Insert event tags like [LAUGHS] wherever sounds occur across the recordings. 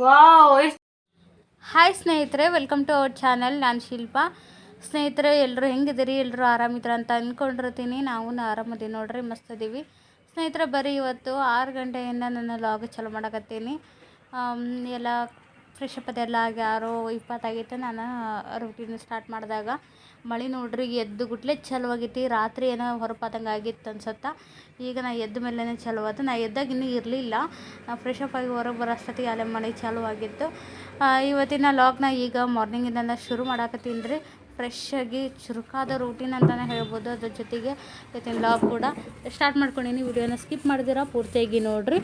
Wow hi ಸ್ನೇಹಿತರೆ welcome to our channel ನಾನು ಶಿಲ್ಪಾ. ಸ್ನೇಹಿತರೆ ಎಲ್ಲರೂ ಹೆಂಗಿದ್ದೀರಿ? ಎಲ್ಲರೂ ಆರಾಮಿದ್ರ ಅಂತ ಅಂದ್ಕೊಂಡಿರ್ತೀನಿ ನಾವು ಆರಾಮದೀವಿ ನೋಡ್ರಿ ಮಸ್ತ್ ಅದೀವಿ ಸ್ನೇಹಿತರೆ, ಬರೀ ಇವತ್ತು ಆರು ಗಂಟೆಯಿಂದ ನನ್ನ ಲಾಗ್ ಚಾಲು ಮಾಡಕತ್ತೀನಿ. ಎಲ್ಲ ಫ್ರೆಶ್ ಅಪ್ ಅದೆಲ್ಲ ಆಗಿ ಆರು ಇಪ್ಪತ್ತಾಗಿತ್ತು. ನಾನು ರುಟೀನ್ ಸ್ಟಾರ್ಟ್ ಮಾಡಿದಾಗ. ಮಳೆ ನೋಡ್ರಿ, ಎದ್ದು ಗುಟ್ಲೆ ಚಲೋ ಆಗೈತಿ ರಾತ್ರಿ ಏನೋ ಹೊರಪಾದಂಗೆ ಆಗಿತ್ತು ಅನ್ಸತ್ತೆ. ಈಗ ನಾ ಎದ್ದ ಮೇಲೇ ಚಲೋ ಆಯ್ತು ನಾ ಎದ್ದಾಗ ಇನ್ನೂ ಇರಲಿಲ್ಲ. ಫ್ರೆಶ್ ಅಪ್ ಆಗಿ ಹೊರಗೆ ಬರೋ ಅಷ್ಟೊತ್ತಿಗೆ ಅಲ್ಲೇ ಮಳೆ ಚಾಲೂ ಆಗಿತ್ತು ಇವತ್ತಿನ ಲಾಕ್ನ ಈಗ ಮಾರ್ನಿಂಗಿಂದ ಶುರು ಮಾಡಾಕತ್ತೀನಿ ರೀ. ಫ್ರೆಶ್ ಆಗಿ ಚುರುಕಾದ ರೂಟೀನ್ ಅಂತಲೇ ಹೇಳ್ಬೋದು. ಅದ್ರ ಜೊತೆಗೆ ಇವತ್ತಿನ ಲಾಗ್ ಕೂಡ ಸ್ಟಾರ್ಟ್ ಮಾಡ್ಕೊಂಡಿನಿ ವಿಡಿಯೋನ ಸ್ಕಿಪ್ ಮಾಡಿದಿರ, ಪೂರ್ತಿಯಾಗಿ ನೋಡಿರಿ.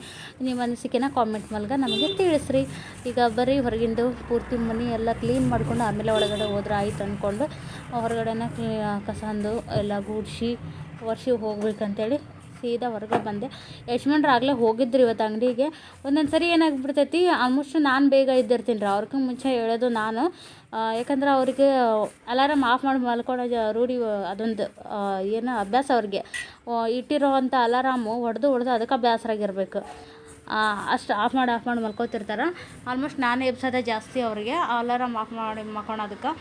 ನಿಮ್ಮ ಅನಿಸಿಕೆನ ಕಾಮೆಂಟ್ ಮೂಲಕ ನಮಗೆ ತಿಳಿಸ್ರಿ. ಈಗ ಬರೀ ಹೊರಗಿಂದು ಪೂರ್ತಿ ಮನೆ ಎಲ್ಲ ಕ್ಲೀನ್ ಮಾಡ್ಕೊಂಡು ಆಮೇಲೆ ಒಳಗಡೆ ಹೋದ್ರೆ ಆಯ್ತು ಅಂದ್ಕೊಂಡು ಹೊರಗಡೆನ ಕ್ಲೀ ಕಸಂದು ಎಲ್ಲ ಗೂಡಿಸಿ ವರ್ಷಿ ಹೋಗ್ಬೇಕಂತೇಳಿ ಸೀದಾ ಹೊರಗೆ ಬಂದೆ. ಯಜಮಾನ್ರು ಆಗಲೇ ಹೋಗಿದ್ರು ಇವತ್ತು ಅಂಗಡಿಗೆ. ಒಂದೊಂದು ಸರಿ ಏನಾಗ್ಬಿಡ್ತೈತಿ ಆಲ್ಮೋಸ್ಟ್ ನಾನು ಬೇಗ ಇದ್ದಿರ್ತೀನಿ ರೀ. ಅವ್ರಿಗೆ ಮುಂಚೆ ಹೇಳೋದು ನಾನು. ಯಾಕಂದ್ರೆ ಅವ್ರಿಗೆ ಅಲಾರಾಮ್ ಆಫ್ ಮಾಡಿ ಮಲ್ಕೊಳ್ಳೋ ಜ, ರೂಢಿ ಅದೊಂದು ಏನು ಅಭ್ಯಾಸ ಅವ್ರಿಗೆ. ಇಟ್ಟಿರೋವಂಥ ಅಲಾರಾಮು ಹೊಡೆದು ಹೊಡೆದು ಅದಕ್ಕೆ ಬೇಸರಾಗಿರ್ಬೇಕು ಅಷ್ಟು ಆಫ್ ಮಾಡಿ ಆಫ್ ಮಾಡಿ ಮಲ್ಕೋತಿರ್ತಾರೆ. ಆಲ್ಮೋಸ್ಟ್ ನಾನೇ ಎಬ್ಸೋದೇ ಜಾಸ್ತಿ ಅವ್ರಿಗೆ ಅಲಾರಾಮ್ ಆಫ್ ಮಾಡಿ ಮಲ್ಕೊಳೋದಕ್ಕೆ.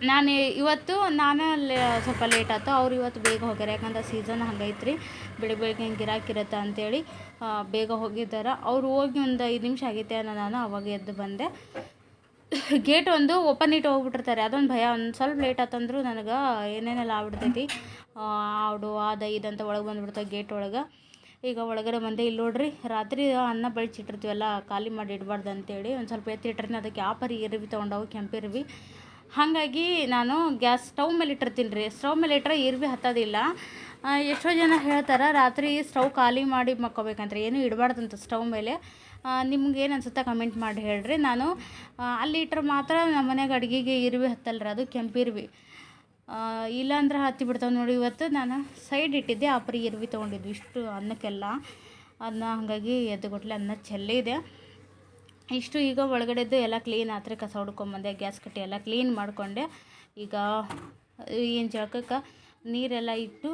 ನಾನು ಇವತ್ತು ನಾನು ಲೇ ಸ್ವಲ್ಪ ಲೇಟ್ ಆಯ್ತು. ಅವ್ರು ಇವತ್ತು ಬೇಗ ಹೋಗ್ಯಾರ. ಯಾಕಂದ್ರೆ ಸೀಸನ್ ಹಂಗೈತ್ರಿ. ಬೆಳಿ ಬೆಳಿಗ್ಗೆ ಹಿಂಗೆ ಗಿರಾಕಿರತ್ತೆ ಅಂತೇಳಿ ಆ, ಬೇಗ ಹೋಗಿದ್ದಾರೆ. ಅವ್ರು ಹೋಗಿ ಒಂದು ಐದು ನಿಮಿಷ ಆಗೈತೆ ಅನ್ನೋ ನಾನು ಅವಾಗ ಎದ್ದು ಬಂದೆ. ಗೇಟ್ ಒಂದು ಓಪನ್ ಇಟ್ಟು ಹೋಗ್ಬಿಟ್ಟಿರ್ತಾರೆ. ಅದೊಂದು ಭಯ. ಒಂದು ಸ್ವಲ್ಪ ಲೇಟ್ ಆತಂದ್ರೂ ನನಗೆ ಏನೇನೆಲ್ಲ ಆಗ್ಬಿಡ್ತೈತಿ. ಆಡು ಆದ ಇದಂತ ಒಳಗೆ ಬಂದುಬಿಡ್ತಾವೆ ಗೇಟ್ ಒಳಗೆ. ಈಗ ಒಳಗಡೆ ಬಂದೆ. ಇಲ್ಲಿ ನೋಡ್ರಿ ರಾತ್ರಿ ಅನ್ನ ಬಳಚಿಟ್ಟಿರ್ತೀವಲ್ಲ ಖಾಲಿ ಮಾಡಿ ಇಡಬಾರ್ದು ಅಂತೇಳಿ. ಒಂದು ಸ್ವಲ್ಪ ಎತ್ತಿಟ್ರೆ ಅದಕ್ಕೆ ಯಾಪರಿ ಇರಿವಿ ತೊಗೊಂಡವು ಕೆಂಪಿರ್ವಿ ಹಾಗಾಗಿ ನಾನು ಗ್ಯಾಸ್ ಸ್ಟವ್ ಮೇಲೆ ಇಟ್ಟಿರ್ತೀನಿ ರೀ. ಸ್ಟವ್ ಮೇಲೆ ಇಟ್ಟರೆ ಇರ್ವಿ ಹತ್ತೋದಿಲ್ಲ. ಆ, ಎಷ್ಟೋ ಜನ ಹೇಳ್ತಾರೆ ರಾತ್ರಿ ಸ್ಟವ್ ಖಾಲಿ ಮಾಡಿ ಮಕ್ಕೋಬೇಕಂದ್ರೆ ಏನು ಇಡಬಾರ್ದಂತ ಸ್ಟವ್ ಮೇಲೆ. ನಿಮ್ಗೆ ಏನು ಅನ್ಸುತ್ತೆ ಕಮೆಂಟ್ ಮಾಡಿ ಹೇಳ್ರಿ. ನಾನು ಆ, ಅಲ್ಲಿ ಇಟ್ಟರೆ ಮಾತ್ರ ನಮ್ಮ ಮನೆಗೆ ಅಡುಗೆಗೆ ಇರ್ವಿ ಹತ್ತಲ್ರಿ ಅದು ಕೆಂಪಿರ್ವಿ ಇಲ್ಲಾಂದ್ರೆ ಹತ್ತಿ ಬಿಡ್ತಾವೆ ನೋಡಿ ಇವತ್ತು ನಾನು ಸೈಡ್ ಇಟ್ಟಿದ್ದೆ. ಪರಿ ಇರ್ವಿ ತೊಗೊಂಡಿದ್ವಿ ಇಷ್ಟು ಅನ್ನಕ್ಕೆಲ್ಲ. ಅದನ್ನ ಹಾಗಾಗಿ ಎದ್ದುಗೊಟ್ಲೆ ಅನ್ನ ಚೆಲ್ಲಿದೆ ಇಷ್ಟು ಈಗ ಒಳಗಡೆದ್ದು ಎಲ್ಲ ಕ್ಲೀನ್ ಆತ್ರಿ, ಕಸ ಹೊಡ್ಕೊಂಬಂದೆ, ಗ್ಯಾಸ್ ಕಟ್ಟಿ ಎಲ್ಲ ಕ್ಲೀನ್ ಮಾಡಿಕೊಂಡೆ. ಈಗ ಏನು ಜಳಕಕ್ಕೆ, ನೀರೆಲ್ಲ ಇಟ್ಟು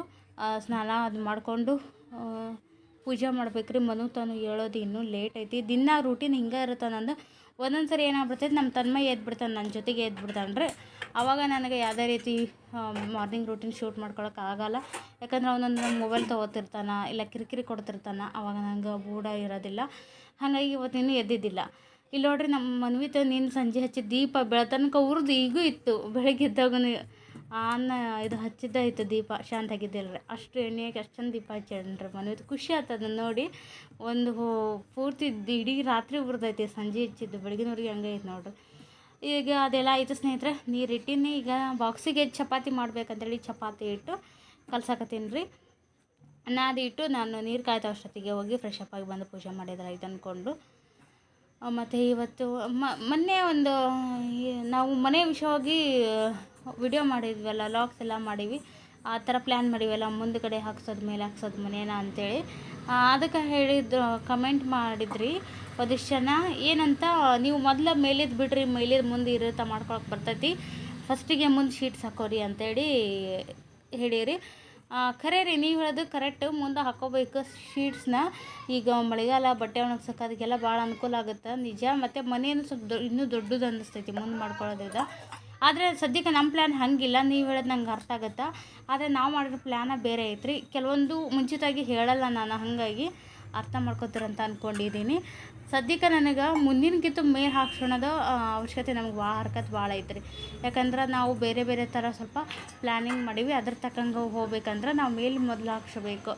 ಸ್ನಾನ ಅದು ಮಾಡಿಕೊಂಡು ಪೂಜೆ ಮಾಡ್ಬೇಕ್ರಿ. ಮನು ತಾನು ಹೇಳೋದು ಇನ್ನೂ ಲೇಟ್ ಐತಿ. ದಿನ ರೂಟೀನ್ ಹಿಂಗೆ ಇರುತ್ತೆ ನಂದು ಒಂದೊಂದು ಸರಿ ಏನಾಗ್ಬಿಡ್ತೈತೆ ನಮ್ಮ ತನ್ಮಯ ಎದ್ಬಿಡ್ತಾನೆ ನನ್ನ ಜೊತೆಗೆ ಎದ್ಬಿಡ್ತಾನೆ ರೀ ಆವಾಗ ನನಗೆ ಯಾವುದೇ ರೀತಿ ಮಾರ್ನಿಂಗ್ ರೂಟೀನ್ ಶೂಟ್ ಮಾಡ್ಕೊಳಕ್ಕೆ ಆಗಲ್ಲ. ಯಾಕಂದ್ರೆ ಅವನೊಂದು ಮೊಬೈಲ್ ತೊಗೋತಿರ್ತಾನ, ಇಲ್ಲ ಕಿರಿಕಿರಿ ಕೊಡ್ತಿರ್ತಾನೆ. ಆವಾಗ ನಂಗೆ ಬೂಡ ಇರೋದಿಲ್ಲ. ಹಾಗಾಗಿ ಇವತ್ತಿನ ಎದ್ದಿದ್ದಿಲ್ಲ. ಇಲ್ಲಿ ನೋಡ್ರಿ ನಮ್ಮ ಮನ್ವಿತ ನೀನು ಸಂಜೆ ಹಚ್ಚಿದ ದೀಪ ಬೆಳತನಕ ಉರ್ದು ಈಗೂ ಇತ್ತು. ಬೆಳಗ್ಗೆ ಎದ್ದಾಗೂ ಅನ್ನ ಇದು ಹಚ್ಚಿದ್ದ ಇತ್ತು ದೀಪ ಶಾಂತ ಆಗಿದ್ದಿಲ್ಲ ಅಷ್ಟು ಎಣ್ಣೆಗೆ ಅಷ್ಟು ಚಂದ ದೀಪ ಹಚ್ಚಿಡ್ರಿ ಮನ್ವಿತ. ಖುಷಿ ಅದನ್ನ ನೋಡಿ. ಒಂದು ಹೋ- ಪೂರ್ತಿ ಇಡೀ ರಾತ್ರಿ ಉರ್ದೈತಿ ಸಂಜೆ ಹಚ್ಚಿದ್ದು. ಬೆಳಗಿನವ್ರಿಗೆ ಹಂಗೆ ಐತೆ ನೋಡ್ರಿ. ಈಗ ಅದೆಲ್ಲ ಆಯಿತು ಸ್ನೇಹಿತರೆ ನೀರು ಇಟ್ಟಿನಿ ಈಗ ಬಾಕ್ಸಿಗೆ ಚಪಾತಿ ಮಾಡ್ಬೇಕಂತೇಳಿ ಚಪಾತಿ ಇಟ್ಟು ಕಲ್ಸಕತ್ತೀನಿ ರೀ. ನಾದಿ ಇಟ್ಟು ನಾನು ನೀರು ಕಾಯ್ತಾ ಅಷ್ಟೊತ್ತಿಗೆ ಹೋಗಿ ಫ್ರೆಶ್ ಅಪ್ ಆಗಿ ಬಂದು ಪೂಜೆ ಮಾಡಿದ್ರೆ ಆಯ್ತು ಅಂದ್ಕೊಂಡು ಮತ್ತು ಇವತ್ತು ಮೊನ್ನೆ ಒಂದು ನಾವು ಮನೆ ವಿಷಯವಾಗಿ ವಿಡಿಯೋ ಮಾಡಿದ್ವಲ್ಲ ಲಾಕ್ಸ್ ಎಲ್ಲ ಮಾಡೀವಿ. ಆ ಥರ ಪ್ಲ್ಯಾನ್ ಮಾಡೀವಲ್ಲ, ಮುಂದ್ಗಡೆ ಹಾಕ್ಸೋದು ಮೇಲೆ ಹಾಕ್ಸೋದು ಮನೇನ ಅಂತೇಳಿ. ಅದಕ್ಕೆ ಹೇಳಿದ್ರು ಕಮೆಂಟ್ ಮಾಡಿದ್ರಿ. ಒಂದಿಷ್ಟು ಜನ, ಏನಂತ, ನೀವು ಮೊದಲ ಮೇಲಿದ್ದು ಬಿಡ್ರಿ ಮೇಲಿದ್ದು ಮುಂದೆ ಇರುತ್ತಾ ಮಾಡ್ಕೊಳಕ್ಕೆ ಬರ್ತೈತಿ. ಫಸ್ಟಿಗೆ ಮುಂದೆ ಶೀಟ್ಸ್ ಹಾಕೋರಿ ಅಂತೇಳಿ ಹೇಳಿರಿ. ಖರೆ ರೀ, ನೀವು ಹೇಳೋದು ಕರೆಕ್ಟ್ ಮುಂದೆ ಹಾಕೋಬೇಕು ಶೀಟ್ಸ್ನ ಈಗ ಮಳೆಗಾಲ, ಬಟ್ಟೆ ಒಣಗ್ಸಕ್ಕೆ ಅದಕ್ಕೆಲ್ಲ ಭಾಳ ಅನುಕೂಲ ಆಗುತ್ತೆ. ನಿಜ, ಮತ್ತು ಮನೆಯನ್ನು ಸ್ವಲ್ಪ ದೊ, ಇನ್ನೂ ದೊಡ್ಡದು ಅನ್ನಿಸ್ತೈತಿ ಮುಂದೆ ಮಾಡ್ಕೊಳ್ಳೋದ್ರಿಂದ. ಆದರೆ ಸದ್ಯಕ್ಕೆ ನಮ್ಮ ಪ್ಲ್ಯಾನ್ ಹಂಗಿಲ್ಲ. ನೀವು ಹೇಳೋದು ನಂಗೆ ಅರ್ಥ ಆಗುತ್ತೆ? ಆದರೆ ನಾವು ಮಾಡಿರೋ ಪ್ಲ್ಯಾನ ಬೇರೆ ಐತ್ರಿ. ಕೆಲವೊಂದು ಮುಂಚಿತವಾಗಿ ಹೇಳಲ್ಲ ನಾನು ಹಾಗಾಗಿ. ಅರ್ಥ ಮಾಡ್ಕೋತೀರಂತ ಅಂದ್ಕೊಂಡಿದ್ದೀನಿ ಸದ್ಯಕ್ಕೆ ನನಗೆ ಮುಂದಿನಕ್ಕಿಂತ ಮೇಲೆ ಹಾಕ್ಸೋಣದ ಅವಶ್ಯಕತೆ ನಮ್ಗೆ ಭಾಳ ಹರ್ಕತ್ ಭಾಳ ಐತ್ರಿ. ಯಾಕಂದ್ರೆ ನಾವು ಬೇರೆ ಬೇರೆ ಥರ ಸ್ವಲ್ಪ ಪ್ಲ್ಯಾನಿಂಗ್ ಮಾಡೀವಿ, ಅದ್ರ ತಕ್ಕಂಗೆ ಹೋಗ್ಬೇಕಂದ್ರೆ ನಾವು ಮೇಲೆ ಮೊದಲು ಹಾಕ್ಸ್ಬೇಕು.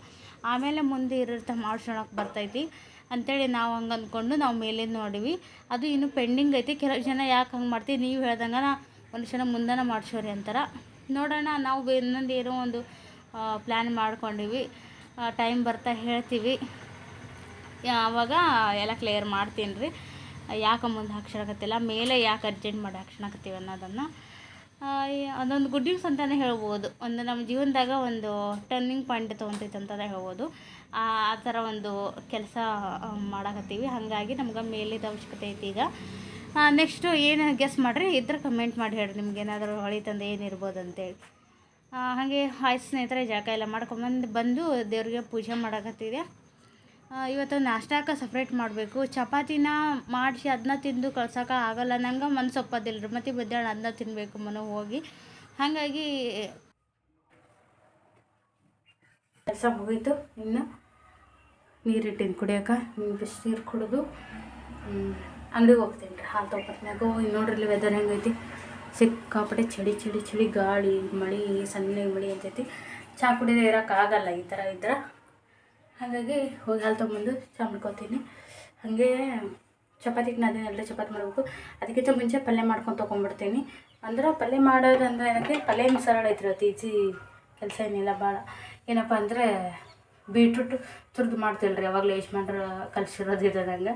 ಆಮೇಲೆ ಮುಂದೆ ಇರೋರ್ಥ ಮಾಡ್ಸೋಣಕ್ಕೆ ಬರ್ತೈತಿ. ಅಂತೇಳಿ ನಾವು ಹಂಗೆ ಅಂದ್ಕೊಂಡು ನಾವು ಮೇಲೆ ನೋಡಿವಿ. ಅದು ಇನ್ನೂ ಪೆಂಡಿಂಗ್ ಐತಿ. ಕೆಲವು ಜನ ಯಾಕೆ ಹಂಗೆ ಮಾಡ್ತೀವಿ ನೀವು ಹೇಳ್ದಂಗೆ ನಾ ಒಂದು ಜನ ಮುಂದೆನ ಮಾಡ್ಸೋರಿ ಅಂತಾರೆ. ನೋಡೋಣ, ನಾವು ಇನ್ನೊಂದು ಏನೋ ಒಂದು ಪ್ಲ್ಯಾನ್ ಮಾಡ್ಕೊಂಡಿವಿ. ಟೈಮ್ ಬರ್ತಾ ಹೇಳ್ತೀವಿ. ಆವಾಗ ಎಲ್ಲ ಕ್ಲಿಯರ್ ಮಾಡ್ತೀನಿ ರೀ. ಯಾಕೆ ಮುಂದೆ ಹಾಕ್ಸಕತ್ತಿಲ್ಲ ಮೇಲೆ ಯಾಕೆ ಅರ್ಜೆಂಟ್ ಮಾಡಿ ಹಾಕ್ಸಣಕತ್ತೀವಿ ಅನ್ನೋದನ್ನು. ಅದೊಂದು ಗುಡ್ ನ್ಯೂಸ್ ಅಂತಲೇ ಹೇಳ್ಬೋದು. ಒಂದು ನಮ್ಮ ಜೀವನದಾಗ ಒಂದು ಟರ್ನಿಂಗ್ ಪಾಯಿಂಟ್ ತೊಗೊತೈತೆ ಅಂತಲೇ ಹೇಳ್ಬೋದು. ಆ ಥರ ಒಂದು ಕೆಲಸ ಮಾಡಕತ್ತೀವಿ. ಹಾಗಾಗಿ ನಮ್ಗೆ ಮೇಲಿದ ಅವಶ್ಯಕತೆ ಐತಿ ಈಗ. ನೆಕ್ಸ್ಟು ಏನು ಗೆಸ್ ಮಾಡಿರಿ? ಇದ್ರೆ ಕಮೆಂಟ್ ಮಾಡಿ ಹೇಳ್ರಿ. ನಿಮ್ಗೆ ಏನಾದರೂ ಹೊಳಿತಂದು ಏನಿರ್ಬೋದು ಅಂತೇಳಿ. ಹಾಗೆ ಹಾಯ್ ಸ್ನೇಹಿತರೆ ಜಾಗ ಎಲ್ಲ ಮಾಡ್ಕೊಂಬಂದು ಬಂದು ದೇವ್ರಿಗೆ ಪೂಜೆ ಮಾಡಕತ್ತಿದೆ ಇವತ್ತು ನಾಷ್ಟಾಕ ಸಪ್ರೇಟ್ ಮಾಡಬೇಕು. ಚಪಾತಿನ ಮಾಡಿಸಿ ಅದನ್ನ ತಿಂದು ಕಳ್ಸೋಕೆ ಆಗಲ್ಲ. ನಂಗೆ ಮನ್ಸು ಒಪ್ಪೋದಿಲ್ಲ ರೀ ಮತ್ತು ಮಧ್ಯಾಹ್ನ ಅದನ್ನ ತಿನ್ನಬೇಕು ಮನೆ ಹೋಗಿ. ಹಾಗಾಗಿ ಕೆಲಸ ಮುಗೀತು. ಇನ್ನು ನೀರಿಟ್ಟಿನ ಕುಡಿಯೋಕೆ. ಬಿಸಿನೀರು ಕುಡಿದು ಅಂಗಡಿಗೆ ಹೋಗ್ತೀನಿ ರೀ. ಹಾಲು ತೊಗೊಬರ್ತೀನಾಗ ಹೋಗಿ ನೋಡ್ರಿ ವೆದರ್ ಹೆಂಗೈತಿ. ಸಿಕ್ಕಾಪಟ್ಟೆ ಚಳಿ ಚಳಿ ಚಳಿ, ಗಾಳಿ, ಮಳೆ ಸಣ್ಣ ಮಳೆ ಅಂತೈತಿ. ಚಹಾ ಕುಡಿದೇ ಇರೋಕ್ಕಾಗಲ್ಲ ಈ ಥರ ಇದ್ರೆ. ಹಾಗಾಗಿ ಹೋಗಿ ಹಾಲು ತೊಗೊಂಬಂದು ಚಹಾ ಮಾಡ್ಕೊತೀನಿ. ಹಾಗೆ ಚಪಾತಿಗೆ ನಾನೇನೆಲ್ಲ ಚಪಾತಿ ಮಾಡಬೇಕು. ಅದಕ್ಕಿಂತ ಮುಂಚೆ ಪಲ್ಯ ಮಾಡ್ಕೊಂಡು ತೊಗೊಂಬಿಡ್ತೀನಿ ಅಂದ್ರೆ ಪಲ್ಯ ಮಾಡೋದಂದ್ರೆ ಏನಕ್ಕೆ? ಪಲ್ಯ ಸರಳ ಐತ್ರಿ ಅತಿ ಈಜಿ ಕೆಲಸ ಏನಿಲ್ಲ ಭಾಳ. ಏನಪ್ಪ ಅಂದರೆ ಬೀಟ್ರೂಟ್ ತುರಿದು ಮಾಡ್ತೀನಿ ರೀ ಯಾವಾಗಲೂ ಯಜಮಾನ್ರು ಕಲ್ಸಿರೋದು ಇರೋದಂಗೆ.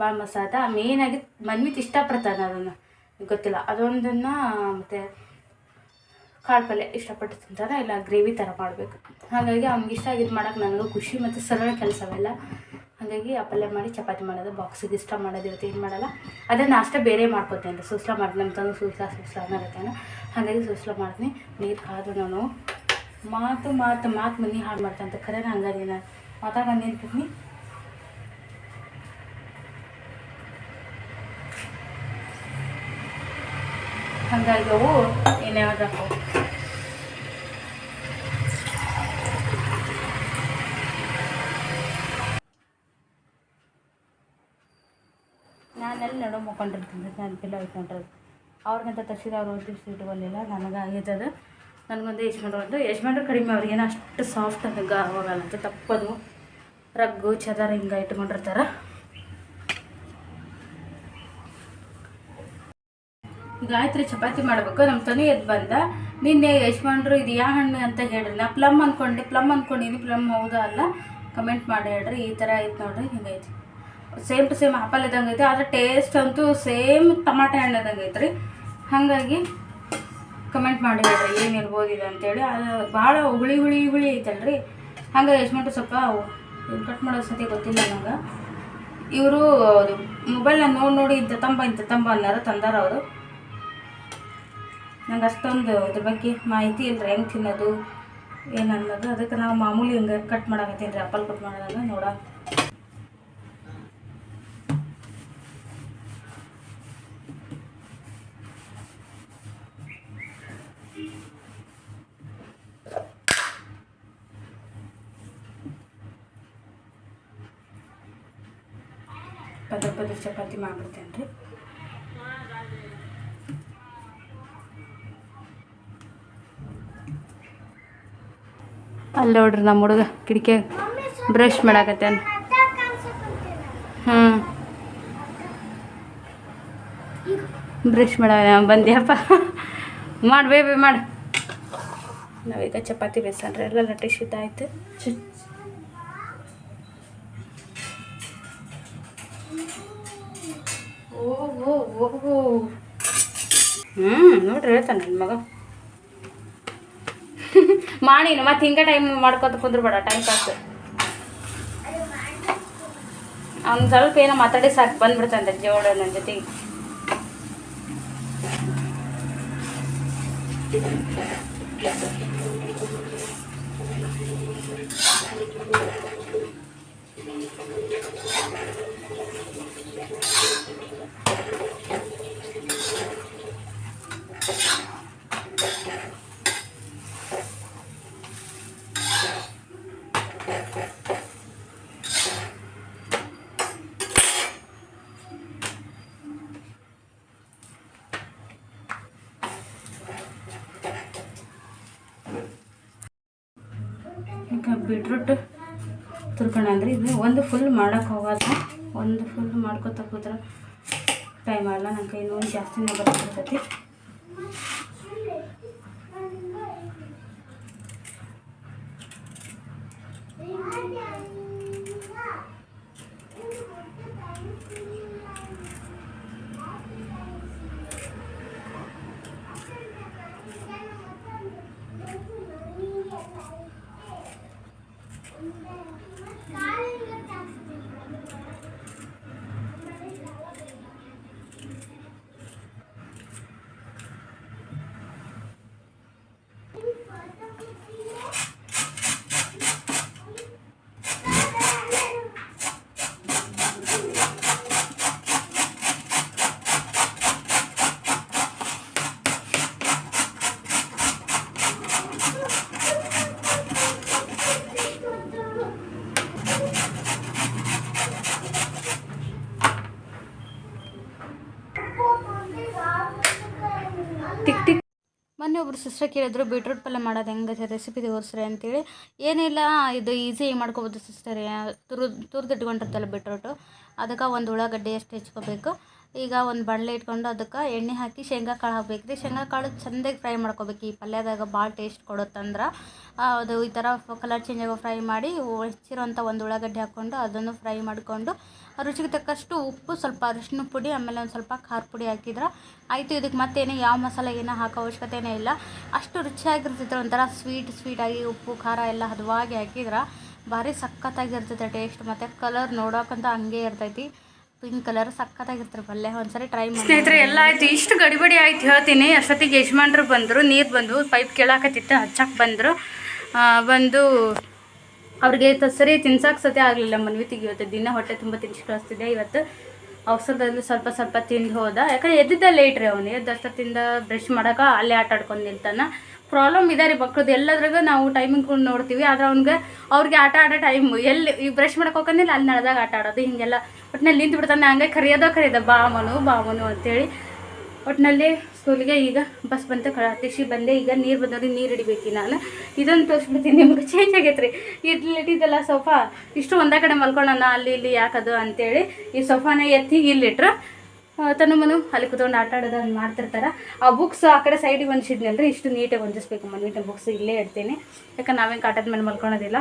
ಭಾಳ ಮಸಾದ ಮೇಯ್ನಾಗಿ ಮನ್ವಿತ್ ಇಷ್ಟಪಡ್ತಾನೆ ಅದನ್ನು. ಗೊತ್ತಿಲ್ಲ. ಅದೊಂದನ್ನು ಮತ್ತು ಕಾಳು ಪಲ್ಯ ಇಷ್ಟಪಟ್ಟು ತಿಂತಾರೆ? ಇಲ್ಲ ಗ್ರೇವಿ ಥರ ಮಾಡಬೇಕು? ಹಾಗಾಗಿ ಅವ್ನಿಗೆ ಇಷ್ಟ ಆಗಿದ್ದು ಮಾಡೋಕೆ ನನಗೂ ಖುಷಿ ಮತ್ತು ಸರಳ ಕೆಲಸವೆಲ್ಲ. ಹಾಗಾಗಿ ಆ ಮಾಡಿ ಚಪಾತಿ ಮಾಡೋದು ಬಾಕ್ಸಿಗೆ ಇಷ್ಟ ಮಾಡೋದು, ಇವತ್ತು ಏನು ಮಾಡಲ್ಲ. ಅದೇ ನಾಷ್ಟ ಬೇರೆ ಮಾಡ್ಕೊತೀನಿ ಸುಸ್ಲ ಮಾಡಿ ನಮ್ಮ ತಂದು ಸುಸ್ಲ ಸುಸ್ಲ ಅನ್ನೋಗತ್ತೇನೆ ಹಾಗಾಗಿ ಸುಸ್ಲ ಮಾಡ್ತೀನಿ. ನೀರು ಕಾದು ನಾನು ಮಾತು ಮಾತು ಮಾತು ಮನೆ ಹಾಳು ಮಾಡ್ತಂತ ಖರೇನ ಹಂಗಾಗಿ ನಾನು. ಮಾತಾಡಂದು ಏನ್ತೀನಿ ಹಂಗಾಗಿ ಅವು ಏನೇ ನಾನೆಲ್ಲ ನಡು ಮುಕ್ಕೊಂಡಿರ್ತೀನಿ ಪಿಲ್ಲ ಇಟ್ಕೊಂಡ್ರೆ ಅವ್ರಿಗಂತ ತರ್ಸಿದ ಅವ್ರು ಓದಿಸಿ ಇಟ್ಕೊಳ್ಳಿಲ್ಲ ನನಗೆ ಆಗೈತದ. ನನಗೊಂದು ಯಜಮಾನ್ರು ಒಂದು, ಯಜಮಾನ್ರು ಕಡಿಮೆ ಅವ್ರಿಗೇನು ಅಷ್ಟು ಸಾಫ್ಟ್ ಅಂತ ಗಾ ಅಂತ ತಪ್ಪದು. ರಗ್ಗು, ಚದರ ಹಿಂಗೆ ಇಟ್ಕೊಂಡಿರ್ತಾರೆ. ಗಾಯತ್ರಿ ಚಪಾತಿ ಮಾಡಬೇಕು. ನಮ್ಮ ತನಿ ಎದ್ದು ಬಂದ, ನಿನ್ನೆ ಯಜಮಾನ್ರು ಇದು ಯಾವ ಹಣ್ಣು ಅಂತ ಹೇಳ್ರಿ. ನಾ ಪ್ಲಮ್ ಅಂದ್ಕೊಂಡೆ ಪ್ಲಮ್ ಅಂದ್ಕೊಂಡಿನಿ ಪ್ಲಮ್ ಹೌದಾ ಅಲ್ಲ? ಕಮೆಂಟ್ ಮಾಡಿ ಹೇಳ್ರಿ, ಈ ಥರ ಐತೆ ನೋಡ್ರಿ, ಹಿಂಗೈತಿ. ಸೇಮ್ ಟು ಸೇಮ್ ಆಪಲ್ ಇದ್ದಂಗೆ ಐತೆ, ಆದರೆ ಟೇಸ್ಟ್ ಅಂತೂ ಸೇಮ್ ಟಮಾಟೆ ಹಣ್ಣು ಇದ್ದಂಗೆ ಐತ್ರಿ ಹಾಗಾಗಿ ಕಮೆಂಟ್ ಮಾಡಿ ಹೇಳ್ರಿ, ಏನು ಇರ್ಬೋದು ಇದು ಅಂತೇಳಿ. ಅದು ಭಾಳ ಹುಳಿ ಹುಳಿ ಹುಳಿ ಐತಲ್ರಿ. ಹಂಗೆ ಯಜಮಾನ್ರು ಸ್ವಲ್ಪ ಕಟ್ ಮಾಡೋ ಸತಿ ಗೊತ್ತಿಲ್ಲ ನಂಗೆ ಇವರು ಮೊಬೈಲ್ನ ನೋಡಿ ನೋಡಿ ಇಂಥ ತಂಬ ಇಂಥ ತಂಬ ಅನ್ನಾರ ತಂದಾರ ಅವರು. ನಂಗೆ ಅಷ್ಟೊಂದು ಇದ್ರ ಬಗ್ಗೆ ಮಾಹಿತಿ ಇಲ್ಲರಿ ಹೆಂಗೆ ತಿನ್ನೋದು, ಏನು ಅನ್ನೋದು. ಅದಕ್ಕೆ ನಾವು ಮಾಮೂಲಿ ಹಿಂಗೆ ಕಟ್ ಮಾಡಾಕತ್ತೀನಿ ರೀ ಅಪ್ಪಲ್ ಕಟ್ ಮಾಡೋದನ್ನ ನೋಡ ಪದ ಪದ ಚಪಾತಿ ಮಾಡಿಬಿಡ್ತೇನೆ ರೀ ಅಲ್ಲಿ ನೋಡ್ರಿ ನಮ್ಮ ಹುಡುಗ ಕಿಡಿಕೆ ಬ್ರಷ್ ಮಾಡಾಕತ್ತೇನ. ಹ್ಞೂ ಬ್ರಷ್ ಮಾಡ ಬಂದ್ಯಪ್ಪ. ಮಾಡಿ ಬೇಬಿ ಮಾಡಿ. ನಾವೀಗ ಚಪಾತಿ ಬೇಸನ್ರಿ ಎಲ್ಲ ಲಟ್ಟಿ ಶುದ್ಧ ಆಯ್ತು ಚು- ಹ್ಞೂ ಹೇಳ್ತಾನೆ ನನ್ನ ಮಗ. [LAUGHS] ಮಾಡಿ ಮತ್ತೆ ಹಿಂಗೆ ಟೈಮ್ ಮಾಡ್ಕೊತ ಕುಂದ್ರಬೇಡ ಟೈಮ್ ಪಾಸ್ ಅವ್ನು ಸ್ವಲ್ಪ ಏನೋ ಮಾತಾಡಿ ಸಾಕು, ಬಂದ್ಬಿಡ್ತಾನೆ ಜೋಳ ನನ್ನ ಜೊತೆಗೆ. ಫುಲ್ ಮಾಡೋಕೆ ಹೋಗೋದು ಒಂದು ಫುಲ್ ಮಾಡ್ಕೊತ ಕೂತ್ರೆ ಟೈಮ್ ಆಗಲ್ಲ. ನನ್ನ ಕೈ ನೋವು ಜಾಸ್ತಿನೇ ಬರ್ತಿರ್ತೈತಿ. ಒಬ್ರು ಸಿಸ್ಟರ್ ಕೇಳಿದ್ರು ಬೀಟ್ರೂಟ್ ಪಲ್ಯ ಮಾಡೋದು ಹೆಂಗೆ ರೆಸಿಪಿ ತೋರಿಸ್ರಿ ಅಂತೇಳಿ. ಏನಿಲ್ಲ ಇದು ಈಸಿ ಮಾಡ್ಕೋಬೋದು ಸಿಸ್ಟರ್ ತುರು ತುರಿದಿಟ್ಕೊಂಡಿರ್ತಲ್ಲ ಬೀಟ್ರೂಟು ಅದಕ್ಕೆ ಒಂದು ಉಳ್ಳಾಗಡ್ಡೆ ಎಷ್ಟು ಹೆಚ್ಕೋಬೇಕು. ಈಗ ಒಂದು ಬಾಣಲೆ ಇಟ್ಕೊಂಡು ಅದಕ್ಕೆ ಎಣ್ಣೆ ಹಾಕಿ ಶೇಂಗಾ ಕಾಳು ಹಾಕ್ಬೇಕು ರೀ. ಶೇಂಗಾ ಕಾಳು ಚೆಂದಾಗಿ ಫ್ರೈ ಮಾಡ್ಕೋಬೇಕು. ಈ ಪಲ್ಯದಾಗ ಭಾಳ ಟೇಸ್ಟ್ ಕೊಡುತ್ತಂದ್ರೆ ಅದು ಈ ಥರ ಕಲರ್ ಚೇಂಜ್ ಆಗೋ ಫ್ರೈ ಮಾಡಿ, ಹೆಚ್ಚಿರೋಂಥ ಒಂದು ಉಳ್ಳಾಗಡ್ಡೆ ಹಾಕ್ಕೊಂಡು ಅದನ್ನು ಫ್ರೈ ಮಾಡಿಕೊಂಡು ರುಚಿಗೆ ತಕ್ಕಷ್ಟು ಉಪ್ಪು, ಸ್ವಲ್ಪ ಅರಿಶಿನ ಪುಡಿ, ಆಮೇಲೆ ಒಂದು ಸ್ವಲ್ಪ ಖಾರ ಪುಡಿ ಹಾಕಿದ್ರೆ ಆಯಿತು. ಇದಕ್ಕೆ ಮತ್ತೇನು ಯಾವ ಮಸಾಲೆ ಏನೋ ಹಾಕೋ ಅವಶ್ಯಕತೆನೇ ಇಲ್ಲ. ಅಷ್ಟು ರುಚಿಯಾಗಿರ್ತೈತೆ ಒಂಥರ ಸ್ವೀಟ್ ಸ್ವೀಟಾಗಿ ಉಪ್ಪು, ಖಾರ ಎಲ್ಲ ಹದವಾಗಿ ಹಾಕಿದ್ರೆ ಭಾರಿ ಸಖತ್ತಾಗಿರ್ತೈತೆ ಟೇಸ್ಟ್ ಮತ್ತು ಕಲರ್ ನೋಡೋಕ್ಕಂತ ಹಂಗೆ ಇರ್ತೈತಿ. ಪಿಂಕ್ ಕಲರ್ ಸಖತ್ತಾಗಿರ್ತಾರೆ ಪಲ್ಯ ಒಂದ್ಸರಿ ಟ್ರೈ ಮಾಡಿ. ಸ್ನೇಹಿತರೆ, ಎಲ್ಲ ಆಯ್ತು. ಇಷ್ಟು ಗಡಿಬಡಿ ಆಯ್ತು ಹೇಳ್ತೀನಿ. ಅಷ್ಟೊತ್ತಿಗೆ ಯಜಮಾನ್ರು ಬಂದರು, ನೀರು ಬಂದು ಪೈಪ್ ಕೇಳಾಕತ್ತಿತ್ತು ಹಚ್ಚಕ್ಕೆ ಬಂದರು. ಬಂದು ಅವ್ರಿಗೆ ಸರಿ ತಿನ್ಸಕ್ಕೆ ಸತಿ ಆಗಲಿಲ್ಲ ಮನ್ವಿತಿಗೆ ಇವತ್ತು. ದಿನ ಹೊಟ್ಟೆ ತುಂಬ ತಿನ್ಸಿ ಕಳಿಸ್ತಿದ್ದೆ ಇವತ್ತು ಅವಸರದಲ್ಲಿ ಸ್ವಲ್ಪ ಸ್ವಲ್ಪ ತಿಂದು ಹೋದ. ಯಾಕಂದ್ರೆ ಎದ್ದಿದ್ದ ಲೇಟ್ ರೀ ಅವನು. ತಿಂದ ಬ್ರಷ್ ಮಾಡೋಕೆ ಅಲ್ಲೇ ಆಟ ಆಡ್ಕೊಂಡು ನಿಲ್ತಾನ. ಪ್ರಾಬ್ಲಮ್ ಇದೆ ರೀ ಮಕ್ಳದ್ದು ಎಲ್ಲದ್ರಾಗ ನಾವು ಟೈಮಿಂಗ್ ನೋಡ್ತೀವಿ. ಆದ್ರೆ ಅವ್ನಿಗೆ, ಅವ್ರಿಗೆ ಆಟ ಆಡೋ ಟೈಮ್ ಎಲ್ಲಿ ಈ ಬ್ರಷ್ ಮಾಡಕ್ಕೆ ಹೋಗಂದಿಲ್ಲ ಅಲ್ಲಿ ನಡೆದಾಗ ಆಟ ಆಡೋದು, ಹೀಗೆಲ್ಲ. ಒಟ್ಟಿನಲ್ಲಿ ನಿಂತು ಬಿಡ್ತಾನೆ ಹಂಗೆ ಕರೆಯೋದೋ ಕರೆಯೋದ. ಬಾಮನು ಬಾಮನು ಅಂತೇಳಿ. ಒಟ್ಟಿನಲ್ಲಿ ಸ್ಕೂಲಿಗೆ ಈಗ ಬಸ್ ಬಂತು ಕಳಿಸಿ ಬಂದೆ, ಈಗ ನೀರು ಬಂದವ್ರಿ ನೀರು ಹಿಡಿಬೇಕು ನಾನು ಇದೊಂದು ತೋರಿಸ್ಬಿಡ್ತೀನಿ ನಿಮ್ಗೆ ಚೇಂಜ್ ಆಗೈತೆ ರೀ ಇಲ್ಲಿ ಇಟ್ಟಿದ್ದಲ್ಲ ಸೋಫಾ ಇಷ್ಟು ಒಂದೇ ಕಡೆ ಮಲ್ಕೊಳ್ಳೋಣ ಅಲ್ಲಿ ಇಲ್ಲಿ ಯಾಕದು ಅಂತೇಳಿ, ಈ ಸೋಫಾನ ಎತ್ತಿ ಇಲ್ಲಿಟ್ರು ತನ್ನ ಮನು ಅಲ್ಲಿ ಕುತ್ಕೊಂಡು ಆಟ ಆಡೋದು ಮಾಡ್ತಿರ್ತಾರೆ. ಆ ಬುಕ್ಸ್ ಆ ಕಡೆ ಸೈಡಿಗೆ ಹೊಂದಿಸಿದ್ನಲ್ರಿ ಇಷ್ಟು ನೀಟಾಗಿ ಹೊಂದಿಸ್ಬೇಕು ಮನ್ವಿಟ ಬುಕ್ಸ್ ಇಲ್ಲೇ ಇಡ್ತೀನಿ. ಯಾಕಂದ್ರೆ ನಾವೇನು ಕಾಟದ ಮೇಲೆ ಮಲ್ಕೊಳೋದಿಲ್ಲ.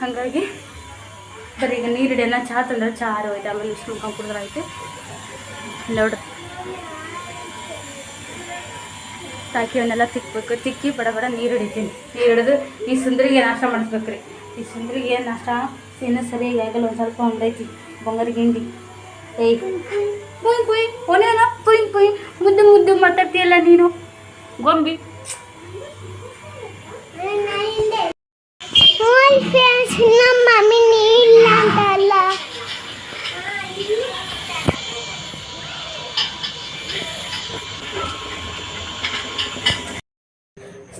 ಹಾಗಾಗಿ, ಬರೀ ಈಗ ನೀರು ಹಿಡಿಯೋಣ ಚಹಾ ತಂದ್ರೆ ಚಹಾ ಹೋಯ್ತು, ಆಮೇಲೆ ಇಷ್ಟು ಮುಖ ಕುಡಿದ್ರೆ ಆಯ್ತು ನೋಡ್ರಿ ತಾಕಿ ಅವನ್ನೆಲ್ಲ ತಿಕ್ಬೇಕು. ತಿಕ್ಕಿ ಬಡ ಬಡ ನೀರು ಹಿಡಿತೀನಿ. ನೀರು ಹಿಡಿದು ಈ ಸುಂದರಿಗೆ ನಾಷ್ಟ ಮಾಡಿಸ್ಬೇಕು ರೀ. ಈ ಸುಂದರಿಗೆ ಏನು ನಾಷ್ಟ? ಇನ್ನೂ ಸರಿಯಾಗಿ ಆಗಲ್ಲ ಒಂದು ಸ್ವಲ್ಪ ಒಂದೈತಿ ಬಂಗಾರ ಗಿಂಡಿ. ಏಯ್. ಪುಯ್ ಪುಯ್. ಒನೇನ ಪುಯ್ ಪುಯ್. ಮುದ್ದು ಮುದ್ದು ಮಾತಾಡ್ತೀಯಲ್ಲ ನೀನು? ಗೊಂಬಿ. ಫ್ರೆಂಡ್ಸ್ ನಮ್ಮ ಮಮ್ಮಿ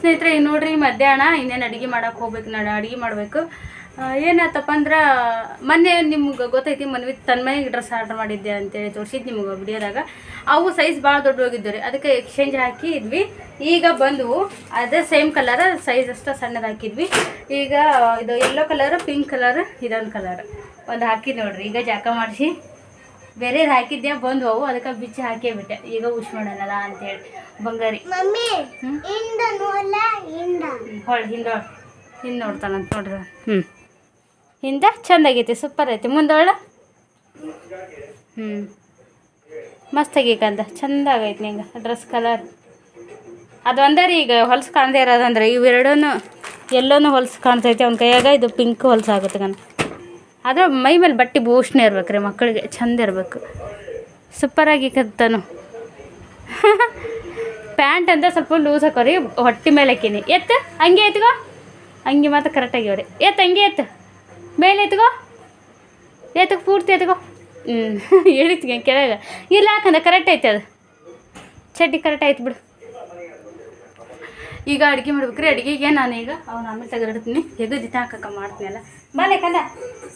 ಸ್ನೇಹಿತರೆ ಈಗ ನೋಡ್ರಿ ಮಧ್ಯಾಹ್ನ ಇನ್ನೇನು ಅಡುಗೆ ಮಾಡೋಕೆ ಹೋಗ್ಬೇಕು ನಾನು ಅಡುಗೆ ಮಾಡಬೇಕು. ಏನಾಯ್ತಪ್ಪ ಅಂದ್ರೆ, ಮೊನ್ನೆ ನಿಮ್ಗೆ ಗೊತ್ತೈತಿ, ಮನ್ವಿ ತನ್ಮಯ ಡ್ರೆಸ್ ಆರ್ಡ್ರ್ ಮಾಡಿದ್ದೆ ಅಂತೇಳಿ ತೋರಿಸಿದ್ದು ನಿಮ್ಗೆ ವಿಡಿಯೋದಾಗ. ಅವು ಸೈಜ್ ಭಾಳ ದೊಡ್ಡ ಹೋಗಿದ್ದು ರೀ, ಅದಕ್ಕೆ ಎಕ್ಸ್ಚೇಂಜ್ ಹಾಕಿ ಇದ್ವಿ ಈಗ ಬಂದವು, ಅದೇ ಸೇಮ್ ಕಲರ್ ಸೈಜ್ ಅಷ್ಟು ಸಣ್ಣದು ಹಾಕಿದ್ವಿ. ಈಗ ಇದು ಯೆಲ್ಲೋ ಕಲರ್ ಪಿಂಕ್ ಕಲರ್ ಇದೊಂದು ಕಲರ್ ಒಂದು ಹಾಕಿದ್ದು ನೋಡ್ರಿ, ಈಗ ಜಾಕ ಮಾಡಿಸಿ. ಬೇರೆದು ಹಾಕಿದ್ದೆ ಬಂದ್ವು ಅವು. ಅದಕ್ಕೆ ಬಿಚ್ಚಿ ಹಾಕೇ ಬಿಟ್ಟೆ ಈಗ ಉಶ್ ಮಾಡೋಣಲ್ಲ ಅಂತೇಳಿ. ಬಂಗಾರಿ. ಹೊಳ್ ಹಿಂದೆ ಹಿಂದೆ ನೋಡ್ತಾನಂತ ನೋಡ್ರಿ. ಹ್ಞೂ ಹಿಂದೆ? ಚಂದಾಗೈತಿ ಸೂಪರ್ ಐತಿ ಮುಂದೊಳ ಹ್ಞೂ ಮಸ್ತ್ ಆಗೀಕಂದ ಚಂದ ಆಗೈತಿ ನಿಂಗೆ ಡ್ರೆಸ್ ಕಲರ್. ಅದು ರೀ ಈಗ ಹೊಲ್ಸು ಕಾಣದೇ ಇರೋದಂದ್ರೆ ಇವೆರಡೂ ಎಲ್ಲೋನು ಹೊಲ್ಸು ಕಾಣ್ತೈತಿ. ಅವ್ನ ಕೈಯಾಗ ಇದು ಪಿಂಕ್ ಹೊಲ್ಸು ಆಗುತ್ತೆ ಕಣ ಆದ್ರೆ ಮೈ ಮೇಲೆ ಬಟ್ಟೆ ಭೂಷಣ ಇರ್ಬೇಕು ರೀ ಮಕ್ಕಳಿಗೆ, ಚಂದ ಇರಬೇಕು. ಸೂಪರಾಗಿ ಕತ್ತಾನು ಪ್ಯಾಂಟ್ ಅಂತ ಸ್ವಲ್ಪ ಲೂಸ್ ಹಾಕೋರಿ ಹೊಟ್ಟೆ ಮೇಲೆ ಹಾಕೀನಿ. ಎತ್ತು, ಹಂಗೆ ಎತ್ಕೋ. ಹಂಗೆ ಮಾತ್ರ ಕರೆಕ್ಟಾಗಿ ಅವ್ರಿ ಎತ್ತು, ಹಂಗೆ ಎತ್ತು. ಮೇಲೆ ಎತ್ಕೋ. ಎತ್ತಕ್ಕೆ ಪೂರ್ತಿ ಎತ್ಕೋ. ಹ್ಞೂ [LAUGHS] ಹೇಳಿತ್ಗೆ ಕೆಳಗೆ. ಇಲ್ಲ ಯಾಕಂದ್ರೆ ಕರೆಕ್ಟ್ ಐತೆ ಅದು. ಚಡ್ಡಿ ಕರೆಕ್ಟ್ ಆಯ್ತು ಬಿಡು. ಈಗ ಅಡುಗೆ ಮಾಡ್ಬೇಕ್ರಿ. ಅಡುಗೆಗೆ ನಾನು ಈಗ ಅವ್ನು ಆಮೇಲೆ ತೆಗೆದಿಡ್ತೀನಿ. ಹೆಗದಿತ್ತ ಹಾಕಕ್ಕ ಮಾಡ್ತೀನಲ್ಲ. ಬಾಲೆ ಕಂದ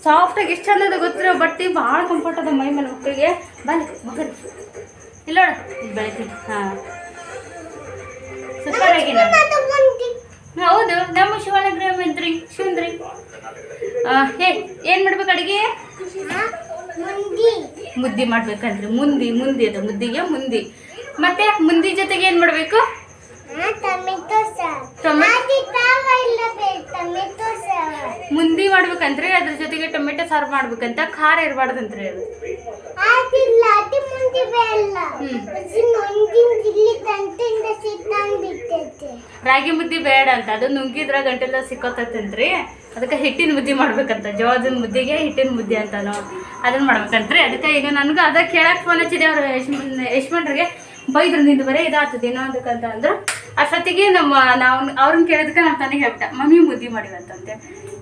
ಸಾಫ್ಟಾಗಿ ಎಷ್ಟು ಚಂದ ಗೊತ್ತಿರೋ ಬಟ್ಟೆ, ಭಾಳ ಕಂಫರ್ಟ್ ಅದ ಮೈ ಮೇಲೆ ಮಕ್ಕಳಿಗೆ. ಬಾಲೆ ಮಗರಿ ಇಲ್ಲ ಬೆಳಿತೀನಿ. ಹಾಂ. ಸೂಪರ್ ಹೌದು, ನಮ್ಮ ಶಿವನಗರ ಮಂತ್ರಿ, ಶಿವಂದ್ರಿ. ಹೇ ಏನು ಮಾಡ್ಬೇಕು ಅಡುಗೆ? ಮುಂದಿ ಮುದ್ದೆ ಮಾಡ್ಬೇಕಂದ್ರೆ, ಮುಂದಿ ಮುಂದಿ ಅದ, ಮುದ್ದಿಗೆ ಮುಂದಿ. ಮತ್ತೆ, ಮುಂದಿ ಜೊತೆಗೆ ಏನು ಮಾಡಬೇಕು? ಮುಂದಿ ಮಾಡ್ಬೇಕಂತ್ರಿ ಅದ್ರ ಜೊತೆಗೆ ಟೊಮೆಟೊ ಸಾರು ಮಾಡ್ಬೇಕಂತ ಖಾರ ಇರಬಾರ್ದಂತ್ರಿ ಅದು. ರಾಗಿ ಮುದ್ದೆ ಬೇಡ ಅಂತ. ಅದು ನುಂಗಿದ್ರ ಗಂಟೆಲ್ಲ ಸಿಕ್ಕೋತೈತಂತ್ರಿ. ಅದಕ್ಕೆ ಹಿಟ್ಟಿನ ಮುದ್ದೆ ಮಾಡ್ಬೇಕಂತ. ಜೋಳದ ಮುದ್ದೆಗೆ ಹಿಟ್ಟಿನ ಮುದ್ದೆ ಅಂತ ಅದನ್ನ ಮಾಡ್ಬೇಕಂತ್ರಿ. ಅದಕ್ಕೆ ಈಗ ನನಗೆ ಅದ ಕೇಳಕ್ಕೆ ಫೋನ್ ಹಚ್ಚಿದೆ ಅವ್ರು ಯಶ್ಮನ್ ಯಶ್ಮನ್ರಿಗೆ ಬೈದ್ರು ನಿಂದು ಬರೀ ಇದಾಗ್ತದೆ. ಏನೋ ಅದಕ್ಕಂತ ಅಂದ್ರು ಅಷ್ಟೊತ್ತಿಗೆ ನಮ್ಮ ನಾವು ಅವ್ರನ್ನ ಕೇಳಿದ್ಕೆ ನಮ್ಮ ತಾನೇ ಹೇಳ್ಬಿಟ್ಟ ಮಮ್ಮಿ ಮುದ್ದೆ ಮಾಡಿವಂತಂತೆ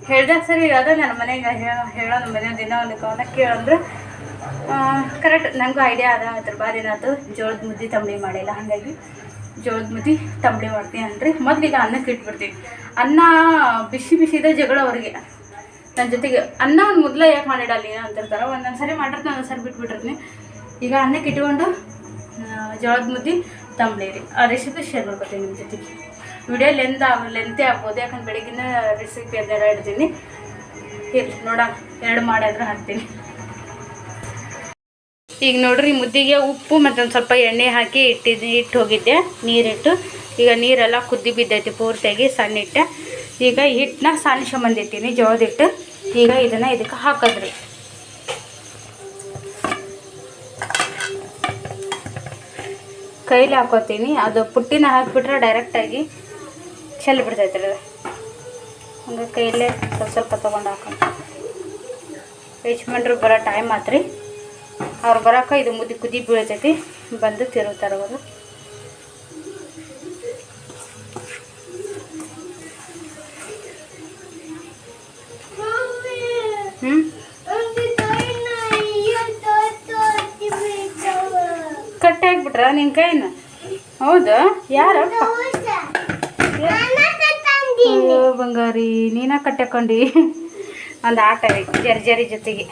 ಹೇಳ್ದೆ ಸರಿ ಅದ ನನ್ನ ಮನೆಗೆ ಹೇಳೋ ನಮ್ಮ ಮನೆ ದಿನ ಒಂದು ಕವನ ಕೇಳಂದ್ರೆ ಕರೆಕ್ಟ್ ನನಗೂ ಐಡಿಯಾ ಅದ ಅದ್ರ ಬಾರಿ ಏನಾಯ್ತು? ಜೋಳದ ಮುದ್ದೆ ತಂಬಳಿ ಮಾಡಿಲ್ಲ ಹಾಗಾಗಿ ಜೋಳದ ಮುದ್ದೆ ತಂಬಳಿ ಮಾಡ್ತೀನಿ ಅಂದ್ರೆ ಮೊದಲಿಗೆ ಅನ್ನಕ್ಕೆ ಇಟ್ಬಿಡ್ತೀನಿ ಅನ್ನ ಬಿಸಿ ಬಿಸಿ ಇದೆ ಜಗಳ ಅವ್ರಿಗೆ. ನನ್ನ ಜೊತೆಗೆ ಅನ್ನ ಒಂದು ಮೊದಲೇ ಯಾಕೆ ಮಾಡಿಡಲ್ಲ ಏನೋ ಅಂತಿರ್ತಾರೆ. ಒಂದೊಂದು ಸರಿ ಮಾಡಿರ್ತೀನಿ ಒಂದೊಂದು ಸರಿ ಬಿಟ್ಬಿಟ್ಟಿರ್ತೀನಿ. ಈಗ ಅನ್ನಕ್ಕೆ ಇಟ್ಕೊಂಡು ಆ, ಜೋಳದ ಮುದ್ದೆ ತಂಬ್ಳಿ ರೀ ಆ ರೆಸಿಪಿ ಶೇರ್ ಮಾಡ್ಕೊತೀನಿ ನಿಮ್ಮ ಜೊತೆಗೆ. ವಿಡಿಯೋ ಲೆಂತ್ ಆಗ ಲೆಂತೆ ಆಗ್ಬೋದು, ಯಾಕಂದ್ರೆ ಬೆಳಗಿನ ರೆಸಿಪಿ ಅದೆಲ್ಲ ಇಡ್ತೀನಿ ಇರ್ಲಿ ನೋಡೋಣ, ಎರಡು ಮಾಡಿದ್ರೆ ಹಾಕ್ತೀನಿ. ಈಗ ನೋಡ್ರಿ, ಮುದ್ದಿಗೆ ಉಪ್ಪು ಮತ್ತು ಒಂದು ಸ್ವಲ್ಪ ಎಣ್ಣೆ ಹಾಕಿ ಇಟ್ಟಿದ್ದು ಇಟ್ಟು ಹೋಗಿದ್ದೆ. ನೀರಿಟ್ಟು. ಈಗ ನೀರೆಲ್ಲ ಕುದ್ದಿ ಬಿದ್ದೈತಿ ಪೂರ್ತಿಯಾಗಿ, ಸಣ್ಣ ಇಟ್ಟೆ. ಈಗ ಹಿಟ್ಟನ್ನ ಸಣ್ಣ ಬಂದಿತ್ತೀನಿ ಈಗ ಇದನ್ನು ಇದಕ್ಕೆ ಹಾಕೋದ್ರಿ. ಕೈಲಿ ಹಾಕೋತೀನಿ. ಅದು ಪುಟ್ಟಿನ ಹಾಕಿಬಿಟ್ರೆ ಡೈರೆಕ್ಟಾಗಿ ಚೆಲ್ಲಿ ಬಿಡ್ತೈತೆ ರೀ ಹಂಗೆ ಕೈಯಲ್ಲೇ ಸ್ವಲ್ಪ ಸ್ವಲ್ಪ ತೊಗೊಂಡು ಹಾಕೊಂಡು ಯಜಮಾನ್ರು ಬರೋ ಟೈಮ್ ಆತ್ರಿ. ಅವ್ರು ಬರೋಕೆ ಇದು ಮುದ್ದೆ, ಕುದಿ ಬೀಳ್ತೈತಿ. ಬಂದು ತಿರುಗ್ತಾರೆ ಅವರು ಹ್ಞೂ ನಿನ್ನ ಕೈನ ಹೌದಾ ಅಯ್ಯೋ ಬಂಗಾರಿ ನೀನ ಕಟ್ಟಕೊಂಡಿ ಒಂದು ಆಟ ಜರ್ಜರಿ ಜರಿ ಜರಿ ಜೊತೆಗೆ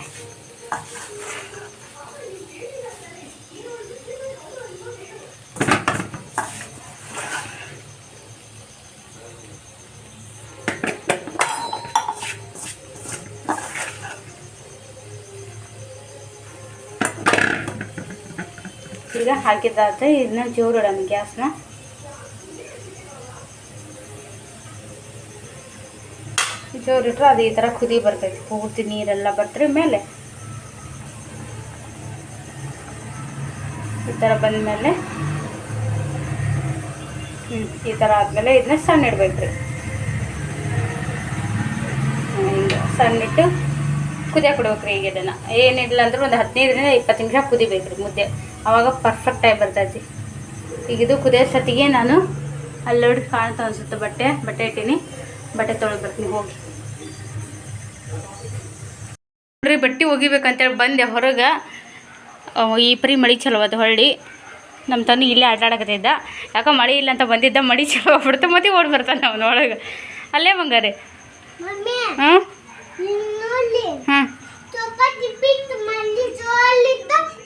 ಈಗ ಹಾಕಿದ್ದಾದ್ರೆ ಇದನ್ನ ಜೋರು ಇಡೋಣ ಗ್ಯಾಸ್ನ. ಜೋರು ಇಟ್ಟರೆ ಅದು ಈ ಥರ ಕುದಿ ಬರ್ತೈತಿ. ಪೂರ್ತಿ ನೀರೆಲ್ಲ ಬರ್ತೀರಿ ಮೇಲೆ ಈ ಥರ ಬಂದಮೇಲೆ ಹ್ಞೂ ಈ ಥರ ಆದಮೇಲೆ ಇದನ್ನ ಸಣ್ಣ ಇಡ್ಬೇಕ್ರಿ ಹಿಂಗೆ ಸಣ್ಣ ಇಟ್ಟು ಕುದಿಯಕ್ಕೆ ಬಿಡ್ಬೇಕ್ರಿ ಈಗ ಇದನ್ನು ಏನಿಲ್ಲ ಅಂದ್ರೆ ಒಂದು ಹದಿನೈದರಿಂದ ಇಪ್ಪತ್ತು ನಿಮಿಷ ಕುದಿಬೇಕ್ರಿ ಮುದ್ದೆ. ಆವಾಗ ಪರ್ಫೆಕ್ಟಾಗಿ ಬರ್ತೈತಿ ಈಗ ಇದು ಕುದಿಯೋ ಸತಿಗೆ ನಾನು ಅಲ್ಲೋಡಿ ಕಾಣ್ತಾ ಅನ್ಸುತ್ತೆ ಬಟ್ಟೆ ಬಟ್ಟೆ ಇಟ್ಟೀನಿ. ಬಟ್ಟೆ ತೊಳೆದು ಬರ್ತೀನಿ ಹೋಗಿ. ನೋಡ್ರಿ ಬಟ್ಟೆ ಒಗಿಬೇಕಂತೇಳಿ ಬಂದೆ ಹೊರಗೆ. ಈ ಪರಿ ಮಳಿ ಚಲೋ ಅದು ಹೊಳ್ಳಿ ನಮ್ಮ ತನು ಇಲ್ಲೇ ಆಟಾಡಕತ್ತಿದ್ದ ಯಾಕೆ ಮಳೆ ಇಲ್ಲ ಅಂತ ಬಂದಿದ್ದ ಮಳಿ ಚಲೋ ಆಗ್ಬಿಡ್ತು. ಮತ್ತೆ ಓಡಿ ಬರ್ತಾನೆ ಅವನ ಒಳಗೆ. ಅಲ್ಲೇ ಬಂಗಾರೆ. ಹಾಂ? ಹಾಂ.